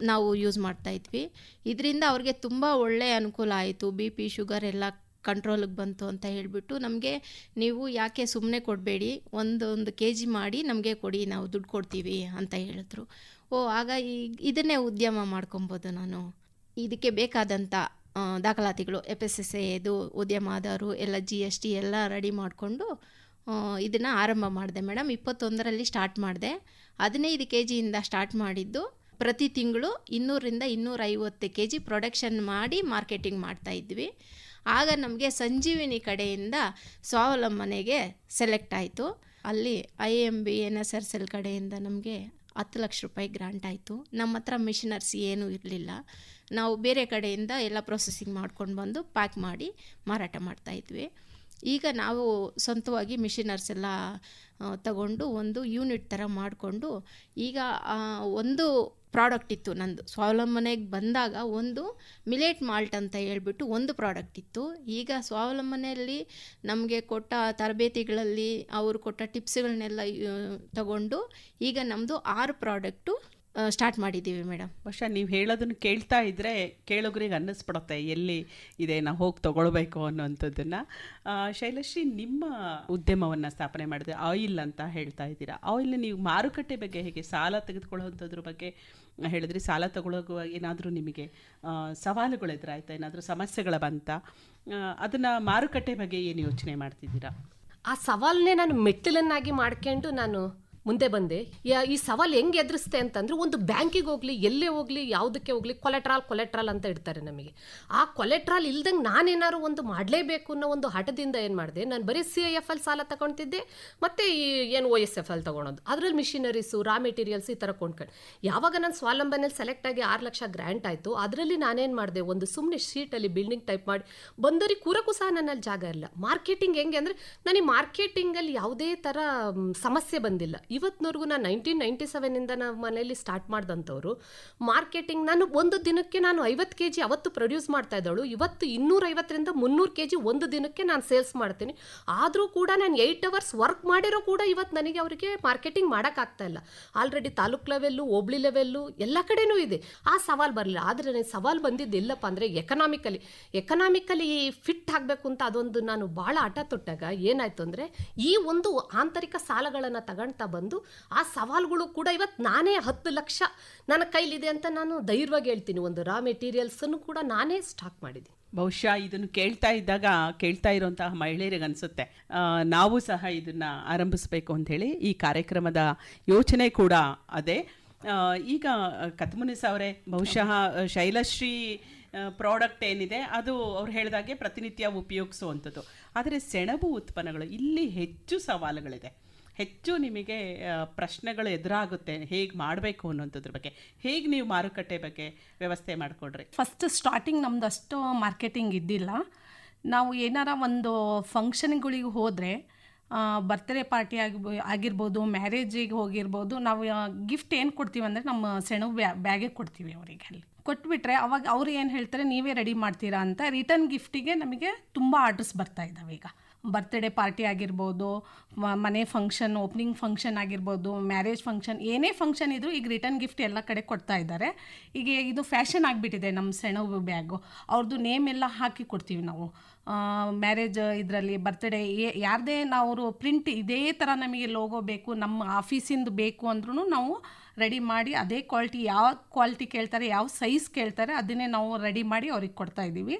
ನಾವು ಯೂಸ್ ಮಾಡ್ತಾಯಿದ್ವಿ ಇದರಿಂದ ಅವ್ರಿಗೆ ತುಂಬ ಒಳ್ಳೆಯ ಅನುಕೂಲ ಆಯಿತು. ಬಿ ಪಿ ಶುಗರ್ ಎಲ್ಲ ಕಂಟ್ರೋಲಿಗೆ ಬಂತು ಅಂತ ಹೇಳಿಬಿಟ್ಟು ನಮಗೆ ನೀವು ಯಾಕೆ ಸುಮ್ಮನೆ ಕೊಡಬೇಡಿ? ಒಂದೊಂದು ಕೆ ಜಿ ಮಾಡಿ ನಮಗೆ ಕೊಡಿ, ನಾವು ದುಡ್ಡು ಕೊಡ್ತೀವಿ ಅಂತ ಹೇಳಿದ್ರು. ಓ, ಆಗ ಈ, ಇದನ್ನೇ ಉದ್ಯಮ ಮಾಡ್ಕೊಬೋದು ನಾನು. ಇದಕ್ಕೆ ಬೇಕಾದಂಥ ದಾಖಲಾತಿಗಳು ಎಫ್ ಎಸ್ ಎಸ್ ಎದು ಉದ್ಯಮ ಆಧಾರು ಎಲ್ಲ ಜಿ ಎಸ್ ಟಿ ಎಲ್ಲ ರೆಡಿ ಮಾಡಿಕೊಂಡು ಇದನ್ನು ಆರಂಭ ಮಾಡಿದೆ. ಮೇಡಮ್, ಇಪ್ಪತ್ತೊಂದರಲ್ಲಿ ಸ್ಟಾರ್ಟ್ ಮಾಡಿದೆ. ಹದಿನೈದು ಕೆ ಜಿಯಿಂದ ಸ್ಟಾರ್ಟ್ ಮಾಡಿದ್ದು. ಪ್ರತಿ ತಿಂಗಳು ಇನ್ನೂರಿಂದ ಇನ್ನೂರೈವತ್ತು ಕೆ ಜಿ ಪ್ರೊಡಕ್ಷನ್ ಮಾಡಿ ಮಾರ್ಕೆಟಿಂಗ್ ಮಾಡ್ತಾ ಇದ್ವಿ. ಆಗ ನಮಗೆ ಸಂಜೀವಿನಿ ಕಡೆಯಿಂದ ಸ್ವಾವಲಂಬನೆಗೆ ಸೆಲೆಕ್ಟ್ ಆಯಿತು. ಅಲ್ಲಿ I M B N S R cell ಕಡೆಯಿಂದ ನಮಗೆ ಹತ್ತು ಲಕ್ಷ ರೂಪಾಯಿ ಗ್ರಾಂಟ್ ಆಯಿತು. ನಮ್ಮ ಹತ್ರ ಮಿಷನರ್ಸ್ ಏನೂ ಇರಲಿಲ್ಲ. ನಾವು ಬೇರೆ ಕಡೆಯಿಂದ ಎಲ್ಲ ಪ್ರೊಸೆಸಿಂಗ್ ಮಾಡ್ಕೊಂಡು ಬಂದು ಪ್ಯಾಕ್ ಮಾಡಿ ಮಾರಾಟ ಮಾಡ್ತಾಯಿದ್ವಿ ಈಗ ನಾವು ಸ್ವಂತವಾಗಿ ಮಿಷಿನರ್ಸ್ ಎಲ್ಲ ತಗೊಂಡು ಒಂದು ಯೂನಿಟ್ ಥರ ಮಾಡಿಕೊಂಡು ಈಗ ಒಂದು ಪ್ರಾಡಕ್ಟ್ ಇತ್ತು ನಂದು. ಸ್ವಾವಲಂಬನೆಗೆ ಬಂದಾಗ ಒಂದು ಮಿಲೇಟ್ ಮಾಲ್ಟ್ ಅಂತ ಹೇಳ್ಬಿಟ್ಟು ಒಂದು ಪ್ರಾಡಕ್ಟ್ ಇತ್ತು. ಈಗ ಸ್ವಾವಲಂಬನೆಯಲ್ಲಿ ನಮಗೆ ಕೊಟ್ಟ ತರಬೇತಿಗಳಲ್ಲಿ ಅವರು ಕೊಟ್ಟ ಟಿಪ್ಸ್ಗಳನ್ನೆಲ್ಲ ತಗೊಂಡು ಈಗ ನಮ್ಮದು ಆರು ಪ್ರಾಡಕ್ಟು ಸ್ಟಾರ್ಟ್ ಮಾಡಿದ್ದೀವಿ ಮೇಡಮ್ ವರ್ಷ ನೀವು ಹೇಳೋದನ್ನು ಕೇಳ್ತಾ ಇದ್ದರೆ ಕೇಳೋಗ್ರಿಗೆ ಅನ್ನಿಸ್ಬಿಡುತ್ತೆ ಎಲ್ಲಿ ಇದೆ ನಾವು ಹೋಗಿ ತೊಗೊಳ್ಬೇಕು ಅನ್ನೋಂಥದ್ದನ್ನು ಶೈಲಶ್ರೀ ನಿಮ್ಮ ಉದ್ಯಮವನ್ನು ಸ್ಥಾಪನೆ ಮಾಡಿದೆ ಆಯಿಲ್ ಅಂತ ಹೇಳ್ತಾ ಇದ್ದೀರಾ. ಆಯಿಲ್ ನೀವು ಮಾರುಕಟ್ಟೆ ಬಗ್ಗೆ ಹೇಗೆ ಸಾಲ ತೆಗೆದುಕೊಳ್ಳುವಂಥದ್ರ ಬಗ್ಗೆ ಹೇಳಿದ್ರಿ. ಸಾಲ ತಗೊಳ್ಳೋ ಏನಾದರೂ ನಿಮಗೆ ಸವಾಲುಗಳು ಎದುರಾಯ್ತಾ ಏನಾದರೂ ಸಮಸ್ಯೆಗಳ ಬಂತ? ಅದನ್ನು ಮಾರುಕಟ್ಟೆ ಬಗ್ಗೆ ಏನು ಯೋಚನೆ ಮಾಡ್ತಿದ್ದೀರಾ? ಆ ಸವಾಲನ್ನೇ ನಾನು ಮೆಟ್ಟಿಲನ್ನಾಗಿ ಮಾಡ್ಕೊಂಡು ನಾನು ಮುಂದೆ ಬಂದೆ ಈ ಸವಾಲು ಹೆಂಗೆ ಎದುರಿಸ್ತೆ ಅಂತಂದ್ರೆ ಒಂದು ಬ್ಯಾಂಕಿಗೆ ಹೋಗ್ಲಿ, ಎಲ್ಲೇ ಹೋಗ್ಲಿ, ಯಾವುದಕ್ಕೆ ಹೋಗ್ಲಿ, ಕೊಲೆಟ್ರಾಲ್ ಕೊಲೆಟ್ರಾಲ್ ಅಂತ ಇಡ್ತಾರೆ ನಮಗೆ. ಆ ಕೊಲೆಟ್ರಾಲ್ ಇಲ್ದಂಗೆ ನಾನೇನಾದ್ರು ಒಂದು ಮಾಡಲೇಬೇಕು ಅನ್ನೋ ಒಂದು ಹಠದಿಂದ ಏನು ಮಾಡಿದೆ, ನಾನು ಬರೀ ಸಿ ಐ ಎಫ್ ಎಲ್ ಸಾಲ ತಗೊಳ್ತಿದ್ದೆ ಮತ್ತು ಈ ಏನು ಒ ಎಸ್ ಎಫ್ ಎಲ್ ತೊಗೊಳೋದು. ಅದರಲ್ಲಿ ಮಿಷಿನರೀಸು, ರಾ ಮೆಟೀರಿಯಲ್ಸ್ ಈ ಥರ ಕೊಂಡ್ಕೊಂಡು. ಯಾವಾಗ ನಾನು ಸ್ವಾವಲಂಬನೆಯಲ್ಲಿ ಸೆಲೆಕ್ಟ್ ಆಗಿ ಆರು ಲಕ್ಷ ಗ್ರ್ಯಾಂಟ್ ಆಯಿತು, ಅದರಲ್ಲಿ ನಾನೇನು ಮಾಡಿದೆ, ಒಂದು ಸುಮ್ಮನೆ ಶೀಟಲ್ಲಿ ಬಿಲ್ಡಿಂಗ್ ಟೈಪ್ ಮಾಡಿ, ಬಂದೋರಿಗೆ ಕೂರಕ್ಕೂ ಸಹ ನನ್ನಲ್ಲಿ ಜಾಗ ಇಲ್ಲ. ಮಾರ್ಕೆಟಿಂಗ್ ಹೆಂಗೆ ಅಂದರೆ, ನನಗೆ ಮಾರ್ಕೆಟಿಂಗಲ್ಲಿ ಯಾವುದೇ ಥರ ಸಮಸ್ಯೆ ಬಂದಿಲ್ಲ. ಇವತ್ತಿನವರೆಗೂ ನಾನು ನೈನ್ಟೀನ್ ನೈಂಟಿ ಸೆವೆನಿಂದ ನಾವು ಮನೆಯಲ್ಲಿ ಸ್ಟಾರ್ಟ್ ಮಾಡಿದಂಥವ್ರು ಮಾರ್ಕೆಟಿಂಗ್ ನಾನು ಒಂದು ದಿನಕ್ಕೆ ನಾನು ಐವತ್ತು ಕೆ ಜಿ ಅವತ್ತು ಪ್ರೊಡ್ಯೂಸ್ ಮಾಡ್ತಾ ಇದ್ದವಳು, ಇವತ್ತು ಇನ್ನೂರೈವತ್ತರಿಂದ ಮುನ್ನೂರು ಕೆ ಜಿ ಒಂದು ದಿನಕ್ಕೆ ನಾನು ಸೇಲ್ಸ್ ಮಾಡ್ತೀನಿ. ಆದರೂ ಕೂಡ ನಾನು ಏಯ್ಟ್ ಅವರ್ಸ್ ವರ್ಕ್ ಮಾಡಿರೋ ಕೂಡ ಇವತ್ತು ನನಗೆ ಅವರಿಗೆ ಮಾರ್ಕೆಟಿಂಗ್ ಮಾಡೋಕ್ಕಾಗ್ತಾ ಇಲ್ಲ. ಆಲ್ರೆಡಿ ತಾಲೂಕು ಲೆವೆಲ್ಲು ಹೋಬ್ಳಿ ಲೆವೆಲ್ಲು ಎಲ್ಲ ಕಡೆನೂ ಇದೆ. ಆ ಸವಾಲು ಬರಲಿಲ್ಲ. ಆದರೆ ನನಗೆ ಸವಾಲು ಬಂದಿದ್ದಿಲ್ಲಪ್ಪ ಅಂದರೆ ಎಕನಾಮಿಕಲಿ ಎಕನಾಮಿಕಲಿ ಫಿಟ್ ಆಗಬೇಕು ಅಂತ ಅದೊಂದು ನಾನು ಭಾಳ ಆಟ ತೊಟ್ಟಾಗ ಏನಾಯ್ತು ಅಂದರೆ ಈ ಒಂದು ಆಂತರಿಕ ಸಾಲಗಳನ್ನು ತಗೊಳ್ತಾ ಬಂದು ಆ ಸವಾಲುಗಳು ಕೂಡ ಇವತ್ತು ನಾನೇ ಹತ್ತು ಲಕ್ಷ ನನ್ನ ಕೈಲಿದೆ ಅಂತ ನಾನು ಧೈರ್ಯವಾಗಿ ಹೇಳ್ತೀನಿ. ಒಂದು ರಾ ಮೆಟೀರಿಯಲ್ಸನ್ನು ಕೂಡ ನಾನೇ ಸ್ಟಾಕ್ ಮಾಡಿದ್ದೀನಿ. ಬಹುಶಃ ಇದನ್ನು ಕೇಳ್ತಾ ಇದ್ದಾಗ, ಕೇಳ್ತಾ ಇರುವಂತಹ ಮಹಿಳೆಯರಿಗೆ ಅನಿಸುತ್ತೆ. ನಾವು ಸಹ ಇದನ್ನು ಆರಂಭಿಸಬೇಕು ಅಂತ ಹೇಳಿ ಈ ಕಾರ್ಯಕ್ರಮದ ಯೋಚನೆ ಕೂಡ ಅದೇ. ಈಗ ಕತ್ಮುನಿಸ್ ಅವರೇ, ಬಹುಶಃ ಶೈಲಶ್ರೀ ಪ್ರಾಡಕ್ಟ್ ಏನಿದೆ, ಅದು ಅವ್ರು ಹೇಳಿದಾಗೆ ಪ್ರತಿನಿತ್ಯ ಉಪಯೋಗಿಸುವಂಥದ್ದು. ಆದರೆ ಸೆಣಬು ಉತ್ಪನ್ನಗಳು, ಇಲ್ಲಿ ಹೆಚ್ಚು ಸವಾಲುಗಳಿದೆ. ಹೆಚ್ಚು ನಿಮಗೆ ಪ್ರಶ್ನೆಗಳು ಎದುರಾಗುತ್ತೆ. ಹೇಗೆ ಮಾಡಬೇಕು ಅನ್ನೋಂಥದ್ರ ಬಗ್ಗೆ. ಹೇಗೆ ನೀವು ಮಾರುಕಟ್ಟೆ ಬಗ್ಗೆ ವ್ಯವಸ್ಥೆ ಮಾಡಿಕೊಡ್ರಿ ಫಸ್ಟ್ ಸ್ಟಾರ್ಟಿಂಗ್ ನಮ್ದು ಅಷ್ಟು ಮಾರ್ಕೆಟಿಂಗ್ ಇದ್ದಿಲ್ಲ. ನಾವು ಏನಾರ ಒಂದು ಫಂಕ್ಷನ್ಗಳಿಗೆ ಹೋದರೆ ಬರ್ತ್ಡೇ ಪಾರ್ಟಿ ಆಗಿ ಆಗಿರ್ಬೋದು ಮ್ಯಾರೇಜಿಗೆ ಹೋಗಿರ್ಬೋದು, ನಾವು ಗಿಫ್ಟ್ ಏನು ಕೊಡ್ತೀವಿ ಅಂದರೆ ನಮ್ಮ ಸೆಣಬು ಬ್ಯಾ, ಬ್ಯಾಗೆ ಕೊಡ್ತೀವಿ ಅವರಿಗೆ ಅಲ್ಲಿ. ಕೊಟ್ಬಿಟ್ರೆ ಅವಾಗ ಅವ್ರು ಏನು ಹೇಳ್ತಾರೆ, ನೀವೇ ರೆಡಿ ಮಾಡ್ತೀರಾ ಅಂತ ರಿಟರ್ನ್ ಗಿಫ್ಟಿಗೆ ನಮಗೆ ತುಂಬ ಆರ್ಡರ್ಸ್ ಬರ್ತಾ ಇದ್ದಾವೆ ಈಗ. ಬರ್ತ್ಡೇ ಪಾರ್ಟಿ ಆಗಿರ್ಬೋದು ಮನೆ ಫಂಕ್ಷನ್ ಓಪನಿಂಗ್ ಫಂಕ್ಷನ್ ಆಗಿರ್ಬೋದು ಮ್ಯಾರೇಜ್ ಫಂಕ್ಷನ್ ಏನೇ ಫಂಕ್ಷನ್ ಇದ್ದರೂ ಈಗ ರಿಟರ್ನ್ ಗಿಫ್ಟ್ ಎಲ್ಲ ಕಡೆ ಕೊಡ್ತಾ ಇದ್ದಾರೆ. ಈಗ ಇದು ಫ್ಯಾಷನ್ ಆಗಿಬಿಟ್ಟಿದೆ ನಮ್ಮ ಸೆಣವು ಬ್ಯಾಗು ಅವ್ರದ್ದು ನೇಮ್ ಎಲ್ಲ ಹಾಕಿ ಕೊಡ್ತೀವಿ ನಾವು. ಮ್ಯಾರೇಜ್ ಇದರಲ್ಲಿ ಬರ್ತ್ಡೇ ಯಾರದೇ ನಾವು ಪ್ರಿಂಟ್ ಇದೇ ಥರ ನಮಗೆ ಲೋಗೋ ಬೇಕು, ನಮ್ಮ ಆಫೀಸಿಂದ ಬೇಕು ಅಂದ್ರೂ ನಾವು ರೆಡಿ ಮಾಡಿ ಅದೇ ಕ್ವಾಲಿಟಿ ಯಾವ ಕ್ವಾಲಿಟಿ ಕೇಳ್ತಾರೆ, ಯಾವ ಸೈಜ್ ಕೇಳ್ತಾರೆ, ಅದನ್ನೇ ನಾವು ರೆಡಿ ಮಾಡಿ ಅವ್ರಿಗೆ ಕೊಡ್ತಾ ಇದ್ದೀವಿ.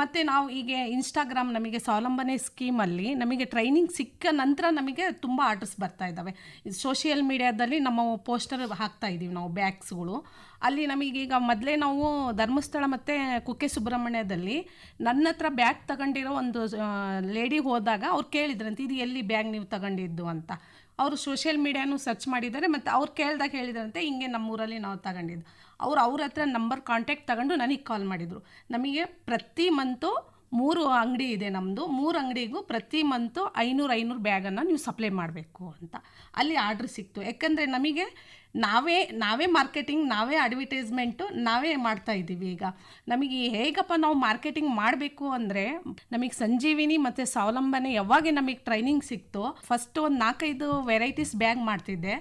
ಮತ್ತು ನಾವು ಈಗ ಇನ್ಸ್ಟಾಗ್ರಾಮ್ ನಮಗೆ ಸ್ವಾವಲಂಬನೆ ಸ್ಕೀಮಲ್ಲಿ ನಮಗೆ ಟ್ರೈನಿಂಗ್ ಸಿಕ್ಕ ನಂತರ ನಮಗೆ ತುಂಬ ಆರ್ಡರ್ಸ್ ಬರ್ತಾ ಇದ್ದಾವೆ. ಸೋಷಿಯಲ್ ಮೀಡಿಯಾದಲ್ಲಿ ನಮ್ಮ ಪೋಸ್ಟರ್ ಹಾಕ್ತಾ ಇದ್ದೀವಿ ನಾವು ಬ್ಯಾಗ್ಸ್ಗಳು ಅಲ್ಲಿ ನಮಗೀಗ ಮೊದಲೇ ನಾವು ಧರ್ಮಸ್ಥಳ ಮತ್ತು ಕುಕ್ಕೆ ಸುಬ್ರಹ್ಮಣ್ಯದಲ್ಲಿ ನನ್ನ ಹತ್ರ ಬ್ಯಾಗ್ ತಗೊಂಡಿರೋ ಒಂದು ಲೇಡಿ ಹೋದಾಗ ಅವ್ರು ಕೇಳಿದ್ರಂತೆ, ಇದು ಎಲ್ಲಿ ಬ್ಯಾಗ್ ನೀವು ತಗೊಂಡಿದ್ದು? ಅಂತ. ಅವರು ಸೋಷಿಯಲ್ ಮೀಡಿಯಾನು ಸರ್ಚ್ ಮಾಡಿದ್ದಾರೆ, ಮತ್ತು ಅವ್ರು ಕೇಳಿದಾಗ ಹೇಳಿದ್ರಂತೆ, ಹಿಂಗೆ ನಮ್ಮೂರಲ್ಲಿ ನಾವು ತಗೊಂಡಿದ್ದು. ಅವ್ರು ಅವ್ರ ಹತ್ರ ನಂಬರ್ ಕಾಂಟ್ಯಾಕ್ಟ್ ತಗೊಂಡು ನನಗೆ ಕಾಲ್ ಮಾಡಿದರು. ನಮಗೆ ಪ್ರತಿ ಮಂತು ಮೂರು ಅಂಗಡಿ ಇದೆ ನಮ್ಮದು ಮೂರು ಅಂಗಡಿಗೂ ಪ್ರತಿ ಮಂತು ಐನೂರು ಐನೂರು ಬ್ಯಾಗನ್ನು ನೀವು ಸಪ್ಲೈ ಮಾಡಬೇಕು ಅಂತ. ಅಲ್ಲಿ ಆರ್ಡ್ರ್ ಸಿಕ್ತು. ಯಾಕಂದರೆ ನಮಗೆ ನಾವೇ ನಾವೇ ಮಾರ್ಕೆಟಿಂಗ್ ನಾವೇ ಅಡ್ವರ್ಟೈಸ್ಮೆಂಟು ನಾವೇ ಮಾಡ್ತಾ ಇದ್ದೀವಿ ಈಗ. ನಮಗೆ ಹೇಗಪ್ಪ ನಾವು ಮಾರ್ಕೆಟಿಂಗ್ ಮಾಡಬೇಕು ಅಂದರೆ ನಮಗೆ ಸಂಜೀವಿನಿ ಮತ್ತು ಸ್ವಾವಲಂಬನೆ ಯಾವಾಗ ನಮಗೆ ಟ್ರೈನಿಂಗ್ ಸಿಕ್ತು ಫಸ್ಟ್ ಒಂದು ನಾಲ್ಕೈದು ವೆರೈಟೀಸ್ ಬ್ಯಾಗ್ ಮಾಡ್ತಿದ್ದೆ.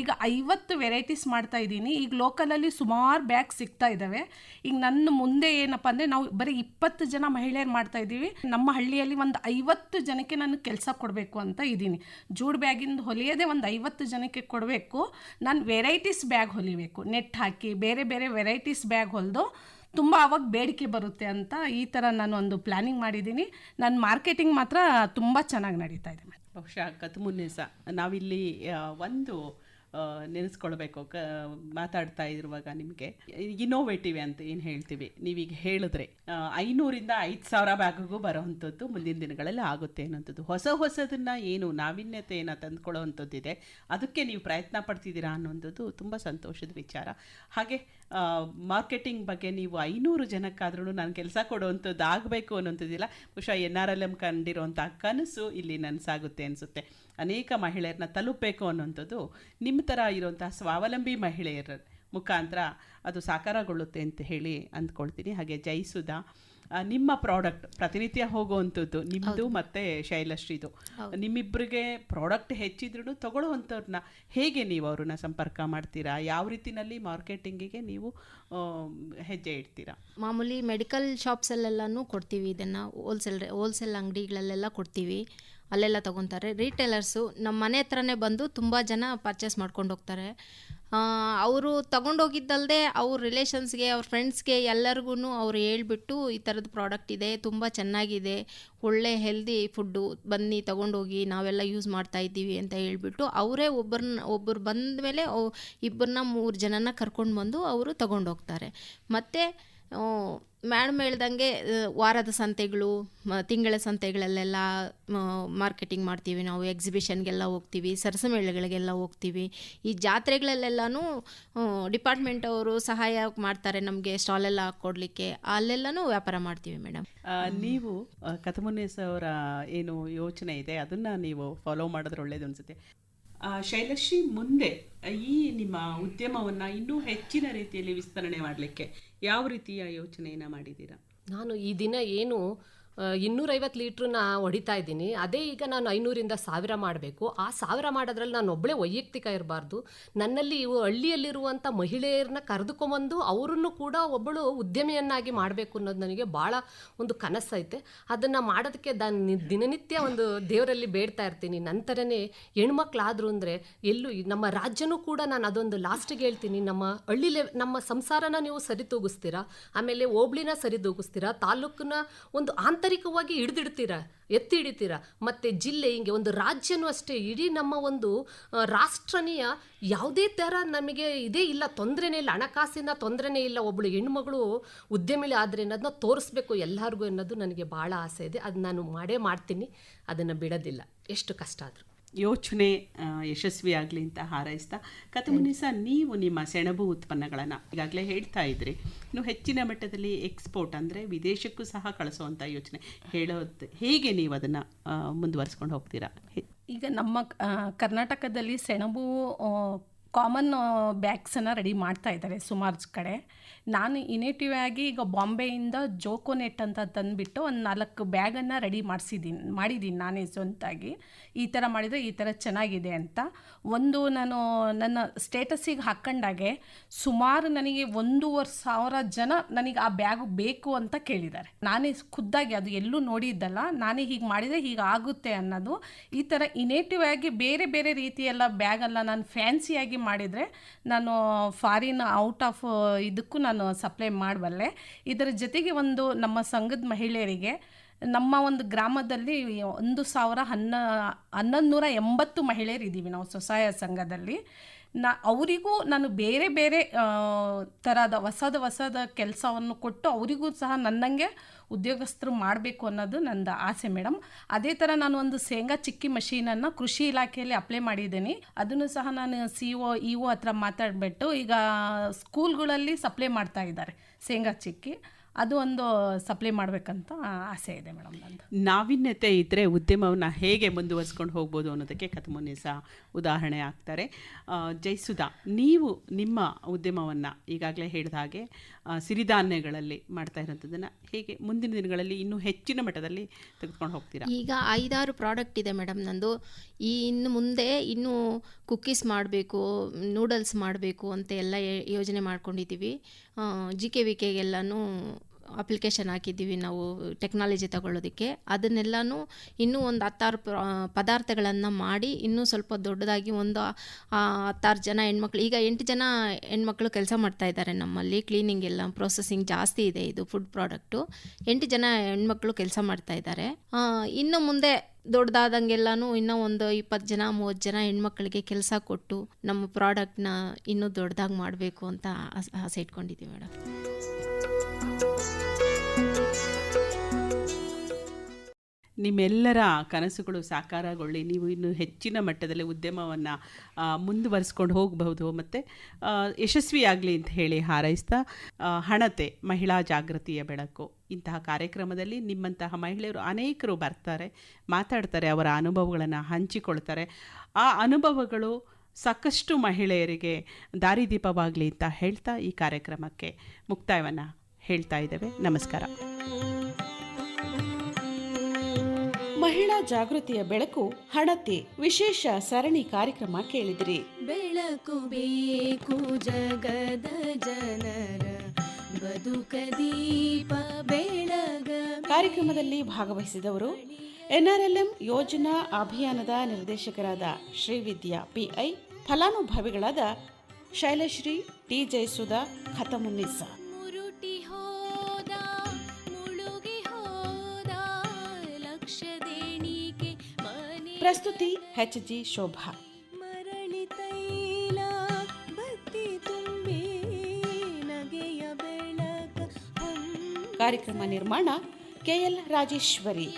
ಈಗ ಐವತ್ತು ವೆರೈಟೀಸ್ ಮಾಡ್ತಾ ಇದ್ದೀನಿ. ಈಗ ಲೋಕಲಲ್ಲಿ ಸುಮಾರು ಬ್ಯಾಗ್ ಸಿಗ್ತಾ ಇದ್ದಾವೆ ಈಗ ನನ್ನ ಮುಂದೆ ಏನಪ್ಪ ಅಂದರೆ ನಾವು ಬರೀ ಇಪ್ಪತ್ತು ಜನ ಮಹಿಳೆಯರು ಮಾಡ್ತಾ ಇದ್ದೀವಿ. ನಮ್ಮ ಹಳ್ಳಿಯಲ್ಲಿ ಒಂದು ಐವತ್ತು ಜನಕ್ಕೆ ನಾನು ಕೆಲಸ ಕೊಡಬೇಕು ಅಂತ ಇದ್ದೀನಿ. ಜೂಡ್ ಬ್ಯಾಗಿಂದ ಹೊಲಿಯೋದೇ ಒಂದು ಐವತ್ತು ಜನಕ್ಕೆ ಕೊಡಬೇಕು. ನಾನು ವೆರೈಟೀಸ್ ಬ್ಯಾಗ್ ಹೊಲಿಬೇಕು. ನೆಟ್ ಹಾಕಿ, ಬೇರೆ ಬೇರೆ ವೆರೈಟೀಸ್ ಬ್ಯಾಗ್ ಹೊಲಿದು ತುಂಬ ಅವಾಗ ಬೇಡಿಕೆ ಬರುತ್ತೆ ಅಂತ ಈ ಥರ ನಾನು ಒಂದು ಪ್ಲ್ಯಾನಿಂಗ್ ಮಾಡಿದ್ದೀನಿ. ನನ್ನ ಮಾರ್ಕೆಟಿಂಗ್ ಮಾತ್ರ ತುಂಬ ಚೆನ್ನಾಗಿ ನಡೀತಾ ಇದೆ. ಬಹುಶಃ ಕತ್ಮುನ್ನೆ ಸಹ ನಾವಿಲ್ಲಿ ಒಂದು ನೆನೆಸ್ಕೊಳ್ಬೇಕು, ಕ, ಮಾತಾಡ್ತಾ ಇರುವಾಗ ನಿಮಗೆ. ಇನ್ನೋವೇಟಿವ್ ಅಂತ ಏನು ಹೇಳ್ತೀವಿ? ನೀವೀಗ ಹೇಳಿದ್ರೆ ಐನೂರಿಂದ ಐದು ಸಾವಿರ ಬ್ಯಾಗಿಗೂ ಬರೋವಂಥದ್ದು ಮುಂದಿನ ದಿನಗಳಲ್ಲಿ ಆಗುತ್ತೆ ಅನ್ನೋಂಥದ್ದು. ಹೊಸ ಹೊಸದನ್ನ ಏನು ನಾವೀನ್ಯತೆಯನ್ನು ತಂದುಕೊಳ್ಳೋವಂಥದ್ದಿದೆ ಅದಕ್ಕೆ ನೀವು ಪ್ರಯತ್ನ ಪಡ್ತಿದ್ದೀರಾ ಅನ್ನೋಂಥದ್ದು ತುಂಬ ಸಂತೋಷದ ವಿಚಾರ. ಹಾಗೆ ಮಾರ್ಕೆಟಿಂಗ್ ಬಗ್ಗೆ ನೀವು ಐನೂರು ಜನಕ್ಕಾದ್ರೂ ನಾನು ಕೆಲಸ ಕೊಡುವಂಥದ್ದು ಆಗಬೇಕು ಅನ್ನೋಂಥದ್ದಿಲ್ಲ. ಬಹುಶಃ ಎನ್ ಆರ್ ಎಲ್ ಎಂ ಕಂಡಿರುವಂಥ ಕನಸು ಇಲ್ಲಿ ನನಸಾಗುತ್ತೆ ಅನಿಸುತ್ತೆ. ಅನೇಕ ಮಹಿಳೆಯರನ್ನ ತಲುಪಬೇಕು ಅನ್ನೋಂಥದ್ದು ನಿಮ್ಮ ಥರ ಇರುವಂತಹ ಸ್ವಾವಲಂಬಿ ಮಹಿಳೆಯರ ಮುಖಾಂತರ ಅದು ಸಾಕಾರಗೊಳ್ಳುತ್ತೆ ಅಂತ ಹೇಳಿ ಅಂದ್ಕೊಳ್ತೀನಿ. ಹಾಗೆ ಜಯಿಸುದ ನಿಮ್ಮ ಪ್ರಾಡಕ್ಟ್ ಪ್ರತಿನಿತ್ಯ ಹೋಗುವಂಥದ್ದು ನಿಮ್ಮದು ಮತ್ತೆ ಶೈಲಶ್ರೀದು. ನಿಮ್ಮಿಬ್ಬರಿಗೆ ಪ್ರಾಡಕ್ಟ್ ಹೆಚ್ಚಿದ್ರೂ ತಗೊಳ್ಳುವಂಥವ್ರನ್ನ ಹೇಗೆ ನೀವು ಅವ್ರನ್ನ ಸಂಪರ್ಕ ಮಾಡ್ತೀರಾ? ಯಾವ ರೀತಿನಲ್ಲಿ ಮಾರ್ಕೆಟಿಂಗಿಗೆ ನೀವು ಹೆಜ್ಜೆ ಇಡ್ತೀರಾ? ಮಾಮೂಲಿ ಮೆಡಿಕಲ್ ಶಾಪ್ಸಲ್ಲೆಲ್ಲನೂ ಕೊಡ್ತೀವಿ. ಇದನ್ನು ಹೋಲ್ಸೇಲ್ ಹೋಲ್ಸೇಲ್ ಅಂಗಡಿಗಳಲ್ಲೆಲ್ಲ ಕೊಡ್ತೀವಿ. ಅಲ್ಲೆಲ್ಲ ತೊಗೊತಾರೆ. ರೀಟೇಲರ್ಸು ನಮ್ಮ ಮನೆ ಹತ್ರನೇ ಬಂದು ತುಂಬ ಜನ ಪರ್ಚೇಸ್ ಮಾಡ್ಕೊಂಡು ಹೋಗ್ತಾರೆ. ಅವರು ತಗೊಂಡೋಗಿದ್ದಲ್ಲದೆ ಅವ್ರ ರಿಲೇಷನ್ಸ್ಗೆ ಅವ್ರ ಫ್ರೆಂಡ್ಸ್ಗೆ ಎಲ್ಲರಿಗೂ ಅವ್ರು ಹೇಳ್ಬಿಟ್ಟು ಈ ಥರದ ಪ್ರಾಡಕ್ಟ್ ಇದೆ, ತುಂಬ ಚೆನ್ನಾಗಿದೆ, ಒಳ್ಳೆ ಹೆಲ್ದಿ ಫುಡ್ಡು ಬನ್ನಿ, ತಗೊಂಡೋಗಿ ನಾವೆಲ್ಲ ಯೂಸ್ ಮಾಡ್ತಾ ಇದ್ದೀವಿ ಅಂತ ಹೇಳ್ಬಿಟ್ಟು ಅವರೇ ಒಬ್ಬರನ್ನ ಒಬ್ಬರು ಬಂದ ಮೇಲೆ ಇಬ್ಬರನ್ನ ಮೂರು ಜನನ ಕರ್ಕೊಂಡು ಬಂದು ಅವರು ತಗೊಂಡೋಗ್ತಾರೆ. ಮತ್ತು ಮೇಡಮ್ ಹೇಳ್ದಂಗೆ ವಾರದ ಸಂತೆಗಳು ತಿಂಗಳ ಸಂತೆಗಳಲ್ಲೆಲ್ಲ ಮಾರ್ಕೆಟಿಂಗ್ ಮಾಡ್ತೀವಿ ನಾವು ಎಕ್ಸಿಬಿಷನ್ಗೆಲ್ಲ ಹೋಗ್ತೀವಿ ಸರಸಮೇಳಗಳಿಗೆಲ್ಲ ಹೋಗ್ತೀವಿ. ಈ ಜಾತ್ರೆಗಳಲ್ಲೆಲ್ಲನೂ ಡಿಪಾರ್ಟ್ಮೆಂಟ್ ಅವರು ಸಹಾಯ ಮಾಡ್ತಾರೆ ನಮಗೆ ಸ್ಟಾಲ್ ಎಲ್ಲ ಹಾಕ್ಕೊಡ್ಲಿಕ್ಕೆ ಅಲ್ಲೆಲ್ಲನೂ ವ್ಯಾಪಾರ ಮಾಡ್ತೀವಿ ಮೇಡಮ್ ನೀವು ಕಥಮುನೇಸ್ ಅವರ ಏನು ಯೋಚನೆ ಇದೆ, ಅದನ್ನ ನೀವು ಫಾಲೋ ಮಾಡಿದ್ರೆ ಒಳ್ಳೇದು ಅನ್ಸುತ್ತೆ. ಶೈಲಶ್ರೀ ಮುಂದೆ ಈ ನಿಮ್ಮ ಉದ್ಯಮವನ್ನು ಇನ್ನೂ ಹೆಚ್ಚಿನ ರೀತಿಯಲ್ಲಿ ವಿಸ್ತರಣೆ ಮಾಡಲಿಕ್ಕೆ ಯಾವ ರೀತಿಯ ಯೋಚನೆಯನ್ನು ಮಾಡಿದ್ದೀರಾ? ನಾನು ಈ ದಿನ ಏನು ಇನ್ನೂರೈವತ್ತು ಲೀಟ್ರನ್ನ ಹೊಡಿತಾ ಇದ್ದೀನಿ. ಅದೇ ಈಗ ನಾನು ಐನೂರಿಂದ ಸಾವಿರ ಮಾಡಬೇಕು. ಆ ಸಾವಿರ ಮಾಡೋದ್ರಲ್ಲಿ ನಾನು ಒಬ್ಬಳೇ ವೈಯಕ್ತಿಕ ಇರಬಾರ್ದು. ನನ್ನಲ್ಲಿ ಇವು ಹಳ್ಳಿಯಲ್ಲಿರುವಂಥ ಮಹಿಳೆಯರನ್ನ ಕರೆದುಕೊಂಬಂದು ಅವರನ್ನು ಕೂಡ ಒಬ್ಬಳು ಉದ್ಯಮಿಯನ್ನಾಗಿ ಮಾಡಬೇಕು ಅನ್ನೋದು ನನಗೆ ಭಾಳ ಒಂದು ಕನಸೈತೆ ಅದನ್ನು ಮಾಡೋದಕ್ಕೆ ನಾನು ದಿನನಿತ್ಯ ಒಂದು ದೇವರಲ್ಲಿ ಬೇಡ್ತಾ ಇರ್ತೀನಿ. ನಂತರನೇ ಹೆಣ್ಮಕ್ಳಾದ್ರು ಅಂದರೆ ಎಲ್ಲೂ ನಮ್ಮ ರಾಜ್ಯನೂ ಕೂಡ ನಾನು ಅದೊಂದು ಲಾಸ್ಟಿಗೆ ಹೇಳ್ತೀನಿ. ನಮ್ಮ ಹಳ್ಳಿ ನಮ್ಮ ಸಂಸಾರನ ನೀವು ಸರಿತೂಗಿಸ್ತೀರಾ? ಆಮೇಲೆ ಹೋಬ್ಳಿನ ಸರಿದೂಗಿಸ್ತೀರಾ ತಾಲೂಕನ್ನ ಒಂದು ಆಂತರಿಕ ಆಂತರಿಕವಾಗಿ ಹಿಡಿದಿಡ್ತೀರ, ಎತ್ತಿ ಹಿಡಿತೀರ? ಮತ್ತು ಜಿಲ್ಲೆ ಹಿಂಗೆ ಒಂದು ರಾಜ್ಯನೂ ಅಷ್ಟೇ, ಇಡೀ ನಮ್ಮ ಒಂದು ರಾಷ್ಟ್ರನೀಯ ಯಾವುದೇ ಥರ ನಮಗೆ ಇದೇ ಇಲ್ಲ, ತೊಂದರೆನೇ ಇಲ್ಲ, ಹಣಕಾಸಿನ ತೊಂದರೆನೇ ಇಲ್ಲ ಒಬ್ಬಳು ಹೆಣ್ಮಗಳು ಉದ್ಯಮಿಳಿ ಆದರೆ ಅನ್ನೋದನ್ನ ತೋರಿಸ್ಬೇಕು ಎಲ್ಲರಿಗೂ ಅನ್ನೋದು ನನಗೆ ಭಾಳ ಆಸೆ ಇದೆ. ಅದು ನಾನು ಮಾಡೇ ಮಾಡ್ತೀನಿ, ಅದನ್ನು ಬಿಡೋದಿಲ್ಲ. ಎಷ್ಟು ಕಷ್ಟ ಆದರೂ. ಯೋಚನೆ ಯಶಸ್ವಿ ಆಗಲಿ ಅಂತ ಹಾರೈಸ್ತಾ ಕಥಮುನಿಸ ನೀವು ನಿಮ್ಮ ಸೆಣಬು ಉತ್ಪನ್ನಗಳನ್ನು ಈಗಾಗಲೇ ಹೇಳ್ತಾ ಇದ್ರಿ. ಇನ್ನು ಹೆಚ್ಚಿನ ಮಟ್ಟದಲ್ಲಿ ಎಕ್ಸ್ಪೋರ್ಟ್ ಅಂದರೆ ವಿದೇಶಕ್ಕೂ ಸಹ ಕಳಿಸುವಂಥ ಯೋಚನೆ. ಹೇಳೋದು ಹೇಗೆ ನೀವು ಅದನ್ನು ಮುಂದುವರಿಸ್ಕೊಂಡು ಹೋಗ್ತೀರಾ? ಈಗ ನಮ್ಮ ಕರ್ನಾಟಕದಲ್ಲಿ ಸೆಣಬು ಕಾಮನ್ ಬ್ಯಾಗ್ಸನ್ನು ರೆಡಿ ಮಾಡ್ತಾ ಇದ್ದಾರೆ ಸುಮಾರು ಕಡೆ. ನಾನು ಇನೇಟಿವ್ ಆಗಿ ಈಗ ಬಾಂಬೆಯಿಂದ ಜೋಕೋನೆಟ್ ಅಂತ ತಂದುಬಿಟ್ಟು ಒಂದು ನಾಲ್ಕು ಬ್ಯಾಗನ್ನು ರೆಡಿ ಮಾಡಿಸಿದ್ದೀನಿ ಮಾಡಿದ್ದೀನಿ ನಾನೇ ಸ್ವಂತಾಗಿ. ಈ ಥರ ಮಾಡಿದರೆ ಈ ಥರ ಚೆನ್ನಾಗಿದೆ ಅಂತ. ಒಂದು ನಾನು ನನ್ನ ಸ್ಟೇಟಸ್ಸಿಗೆ ಹಾಕ್ಕೊಂಡಾಗೆ ಸುಮಾರು ನನಗೆ ಒಂದೂವರೆ ಸಾವಿರ ಜನ ನನಗೆ ಆ ಬ್ಯಾಗ್ ಬೇಕು ಅಂತ ಕೇಳಿದ್ದಾರೆ. ನಾನೇ ಖುದ್ದಾಗಿ ಅದು ಎಲ್ಲೂ ನೋಡಿದ್ದಲ್ಲ, ನಾನೇ ಹೀಗೆ ಮಾಡಿದರೆ ಹೀಗೆ ಆಗುತ್ತೆ ಅನ್ನೋದು. ಈ ಥರ ಇನೇಟಿವ್ ಆಗಿ ಬೇರೆ ಬೇರೆ ರೀತಿಯೆಲ್ಲ ಬ್ಯಾಗೆಲ್ಲ ನಾನು ಫ್ಯಾನ್ಸಿಯಾಗಿ ಮಾಡಿದರೆ ನಾನು ಫಾರಿನ್ ಔಟ್ ಆಫ್ ಇದಕ್ಕೂ ನಾನು ಸಪ್ಲೈ ಮಾಡಬಲ್ಲೆ. ಇದರ ಜೊತೆಗೆ ಒಂದು ನಮ್ಮ ಸಂಘದ ಮಹಿಳೆಯರಿಗೆ ನಮ್ಮ ಒಂದು ಗ್ರಾಮದಲ್ಲಿ ಒಂದು ಸಾವಿರ ಹನ್ನ ಹನ್ನೊಂದು ನೂರ ಎಂಬತ್ತು ಮಹಿಳೆಯರು ಇದ್ದೀವಿ ನಾವು ಸ್ವಸಹಾಯ ಸಂಘದಲ್ಲಿ. ನಾ, ಅವರಿಗೂ ನಾನು ಬೇರೆ ಬೇರೆ ಥರದ ಹೊಸದ ಹೊಸದ ಕೆಲಸವನ್ನು ಕೊಟ್ಟು ಅವರಿಗೂ ಸಹ ನನ್ನಂಗೆ ಉದ್ಯೋಗಸ್ಥರು ಮಾಡಬೇಕು ಅನ್ನೋದು ನಂದು ಆಸೆ ಮೇಡಮ್ ಅದೇ ಥರ ನಾನು ಒಂದು ಶೇಂಗಾ ಚಿಕ್ಕಿ ಮಷೀನನ್ನು ಕೃಷಿ ಇಲಾಖೆಯಲ್ಲಿ ಅಪ್ಲೈ ಮಾಡಿದ್ದೀನಿ. ಅದನ್ನು ಸಹ ನಾನು ಸಿ ಒ, ಇ ಒ ಹತ್ರ ಮಾತಾಡಿಬಿಟ್ಟು ಈಗ ಸ್ಕೂಲ್ಗಳಲ್ಲಿ ಸಪ್ಲೈ ಮಾಡ್ತಾ ಇದ್ದಾರೆ ಶೇಂಗಾ ಚಿಕ್ಕಿ. ಅದು ಒಂದು ಸಪ್ಲೈ ಮಾಡಬೇಕಂತ ಆಸೆ ಇದೆ ಮೇಡಮ್ ನಂದು. ನಾವೀನ್ಯತೆ ಇದ್ದರೆ ಉದ್ಯಮವನ್ನು ಹೇಗೆ ಮುಂದುವರಿಸ್ಕೊಂಡು ಹೋಗ್ಬೋದು ಅನ್ನೋದಕ್ಕೆ ಕಥಮುನಿಸ ಉದಾಹರಣೆ ಆಗ್ತಾರೆ. ಜೈಸುಧಾ ನೀವು ನಿಮ್ಮ ಉದ್ಯಮವನ್ನು ಈಗಾಗಲೇ ಹೇಳಿದ ಹಾಗೆ ಸಿರಿಧಾನ್ಯಗಳಲ್ಲಿ ಮಾಡ್ತಾ ಇರೋಂಥದ್ದನ್ನು ಹೇಗೆ ಮುಂದಿನ ದಿನಗಳಲ್ಲಿ ಇನ್ನೂ ಹೆಚ್ಚಿನ ಮಟ್ಟದಲ್ಲಿ ತೆಗೆದುಕೊಂಡು ಹೋಗ್ತೀರಾ? ಈಗ ಐದಾರು ಪ್ರಾಡಕ್ಟ್ ಇದೆ ಮೇಡಮ್ ನಂದು. ಈ ಇನ್ನು ಮುಂದೆ ಇನ್ನೂ ಕುಕ್ಕೀಸ್ ಮಾಡಬೇಕು ನೂಡಲ್ಸ್ ಮಾಡಬೇಕು ಅಂತ ಎಲ್ಲ ಯೋಜನೆ ಮಾಡ್ಕೊಂಡಿದ್ದೀವಿ. ಜಿ ಕೆ ವಿ ಕೆಗೆಲ್ಲನೂ ಅಪ್ಲಿಕೇಶನ್ ಹಾಕಿದ್ದೀವಿ ನಾವು ಟೆಕ್ನಾಲಜಿ ತಗೊಳ್ಳೋದಕ್ಕೆ. ಅದನ್ನೆಲ್ಲನೂ ಇನ್ನೂ ಒಂದು ಹತ್ತಾರು ಪದಾರ್ಥಗಳನ್ನು ಮಾಡಿ ಇನ್ನೂ ಸ್ವಲ್ಪ ದೊಡ್ಡದಾಗಿ ಒಂದು ಹತ್ತಾರು ಜನ ಹೆಣ್ಮಕ್ಳು, ಈಗ ಎಂಟು ಜನ ಹೆಣ್ಮಕ್ಳು ಕೆಲಸ ಮಾಡ್ತಾ ಇದ್ದಾರೆ ನಮ್ಮಲ್ಲಿ. ಕ್ಲೀನಿಂಗ್ ಎಲ್ಲ ಪ್ರೊಸೆಸಿಂಗ್ ಜಾಸ್ತಿ ಇದೆ ಇದು ಫುಡ್ ಪ್ರಾಡಕ್ಟು ಎಂಟು ಜನ ಹೆಣ್ಮಕ್ಳು ಕೆಲಸ ಮಾಡ್ತಾ ಇದ್ದಾರೆ. ಇನ್ನು ಮುಂದೆ ದೊಡ್ಡದಾದಂಗೆಲ್ಲನೂ ಇನ್ನೂ ಒಂದು ಇಪ್ಪತ್ತು ಜನ, ಮೂವತ್ತು ಜನ ಹೆಣ್ಮಕ್ಳಿಗೆ ಕೆಲಸ ಕೊಟ್ಟು ನಮ್ಮ ಪ್ರಾಡಕ್ಟ್ನ ಇನ್ನೂ ದೊಡ್ಡದಾಗಿ ಮಾಡಬೇಕು ಅಂತ ಆಸೆ ಇಟ್ಕೊಂಡಿದ್ದೀವಿ ಮೇಡಮ್. ನಿಮ್ಮೆಲ್ಲರ ಕನಸುಗಳು ಸಾಕಾರಗೊಳ್ಳಿ. ನೀವು ಇನ್ನು ಹೆಚ್ಚಿನ ಮಟ್ಟದಲ್ಲಿ ಉದ್ಯಮವನ್ನು ಮುಂದುವರಿಸ್ಕೊಂಡು ಹೋಗಬಹುದು. ಮತ್ತು ಯಶಸ್ವಿಯಾಗಲಿ ಅಂತ ಹೇಳಿ ಹಾರೈಸ್ತಾ ಹಣತೆ, ಮಹಿಳಾ ಜಾಗೃತಿಯ ಬೆಳಕು. ಇಂತಹ ಕಾರ್ಯಕ್ರಮದಲ್ಲಿ ನಿಮ್ಮಂತಹ ಮಹಿಳೆಯರು ಅನೇಕರು ಬರ್ತಾರೆ, ಮಾತಾಡ್ತಾರೆ, ಅವರ ಅನುಭವಗಳನ್ನು ಹಂಚಿಕೊಳ್ತಾರೆ. ಆ ಅನುಭವಗಳು ಸಾಕಷ್ಟು ಮಹಿಳೆಯರಿಗೆ ದಾರಿದೀಪವಾಗಲಿ ಅಂತ ಹೇಳ್ತಾ ಈ ಕಾರ್ಯಕ್ರಮಕ್ಕೆ ಮುಕ್ತಾಯವನ್ನು ಹೇಳ್ತಾ ಇದ್ದೇವೆ. ನಮಸ್ಕಾರ. ಮಹಿಳಾ ಜಾಗೃತಿಯ ಬೆಳಕು ಹಣತೆ ವಿಶೇಷ ಸರಣಿ ಕಾರ್ಯಕ್ರಮ ಕೇಳಿದಿರಿ. ಬೆಳಕು ಬೇಕು ಜಗದ ಜನರ ಬದುಕ ದೀಪ ಬೆಳಗ ಕಾರ್ಯಕ್ರಮದಲ್ಲಿ ಭಾಗವಹಿಸಿದವರು ಎನ್ಆರ್ಎಲ್ಎಂ ಯೋಜನಾ ಅಭಿಯಾನದ ನಿರ್ದೇಶಕರಾದ Srividya PI ಫಲಾನುಭವಿಗಳಾದ Shailashree T Jayasudha Khatamunnisa Prasthuthi H G Shobha. ಮರಳಿ ತೈಲ ಬತ್ತಿ ತುಂಬಿ ನಗೆಯ ಬೆಳಕ ಕಾರ್ಯಕ್ರಮ ನಿರ್ಮಾಣ ಕೆಎಲ್ ರಾಜೇಶ್ವರಿ.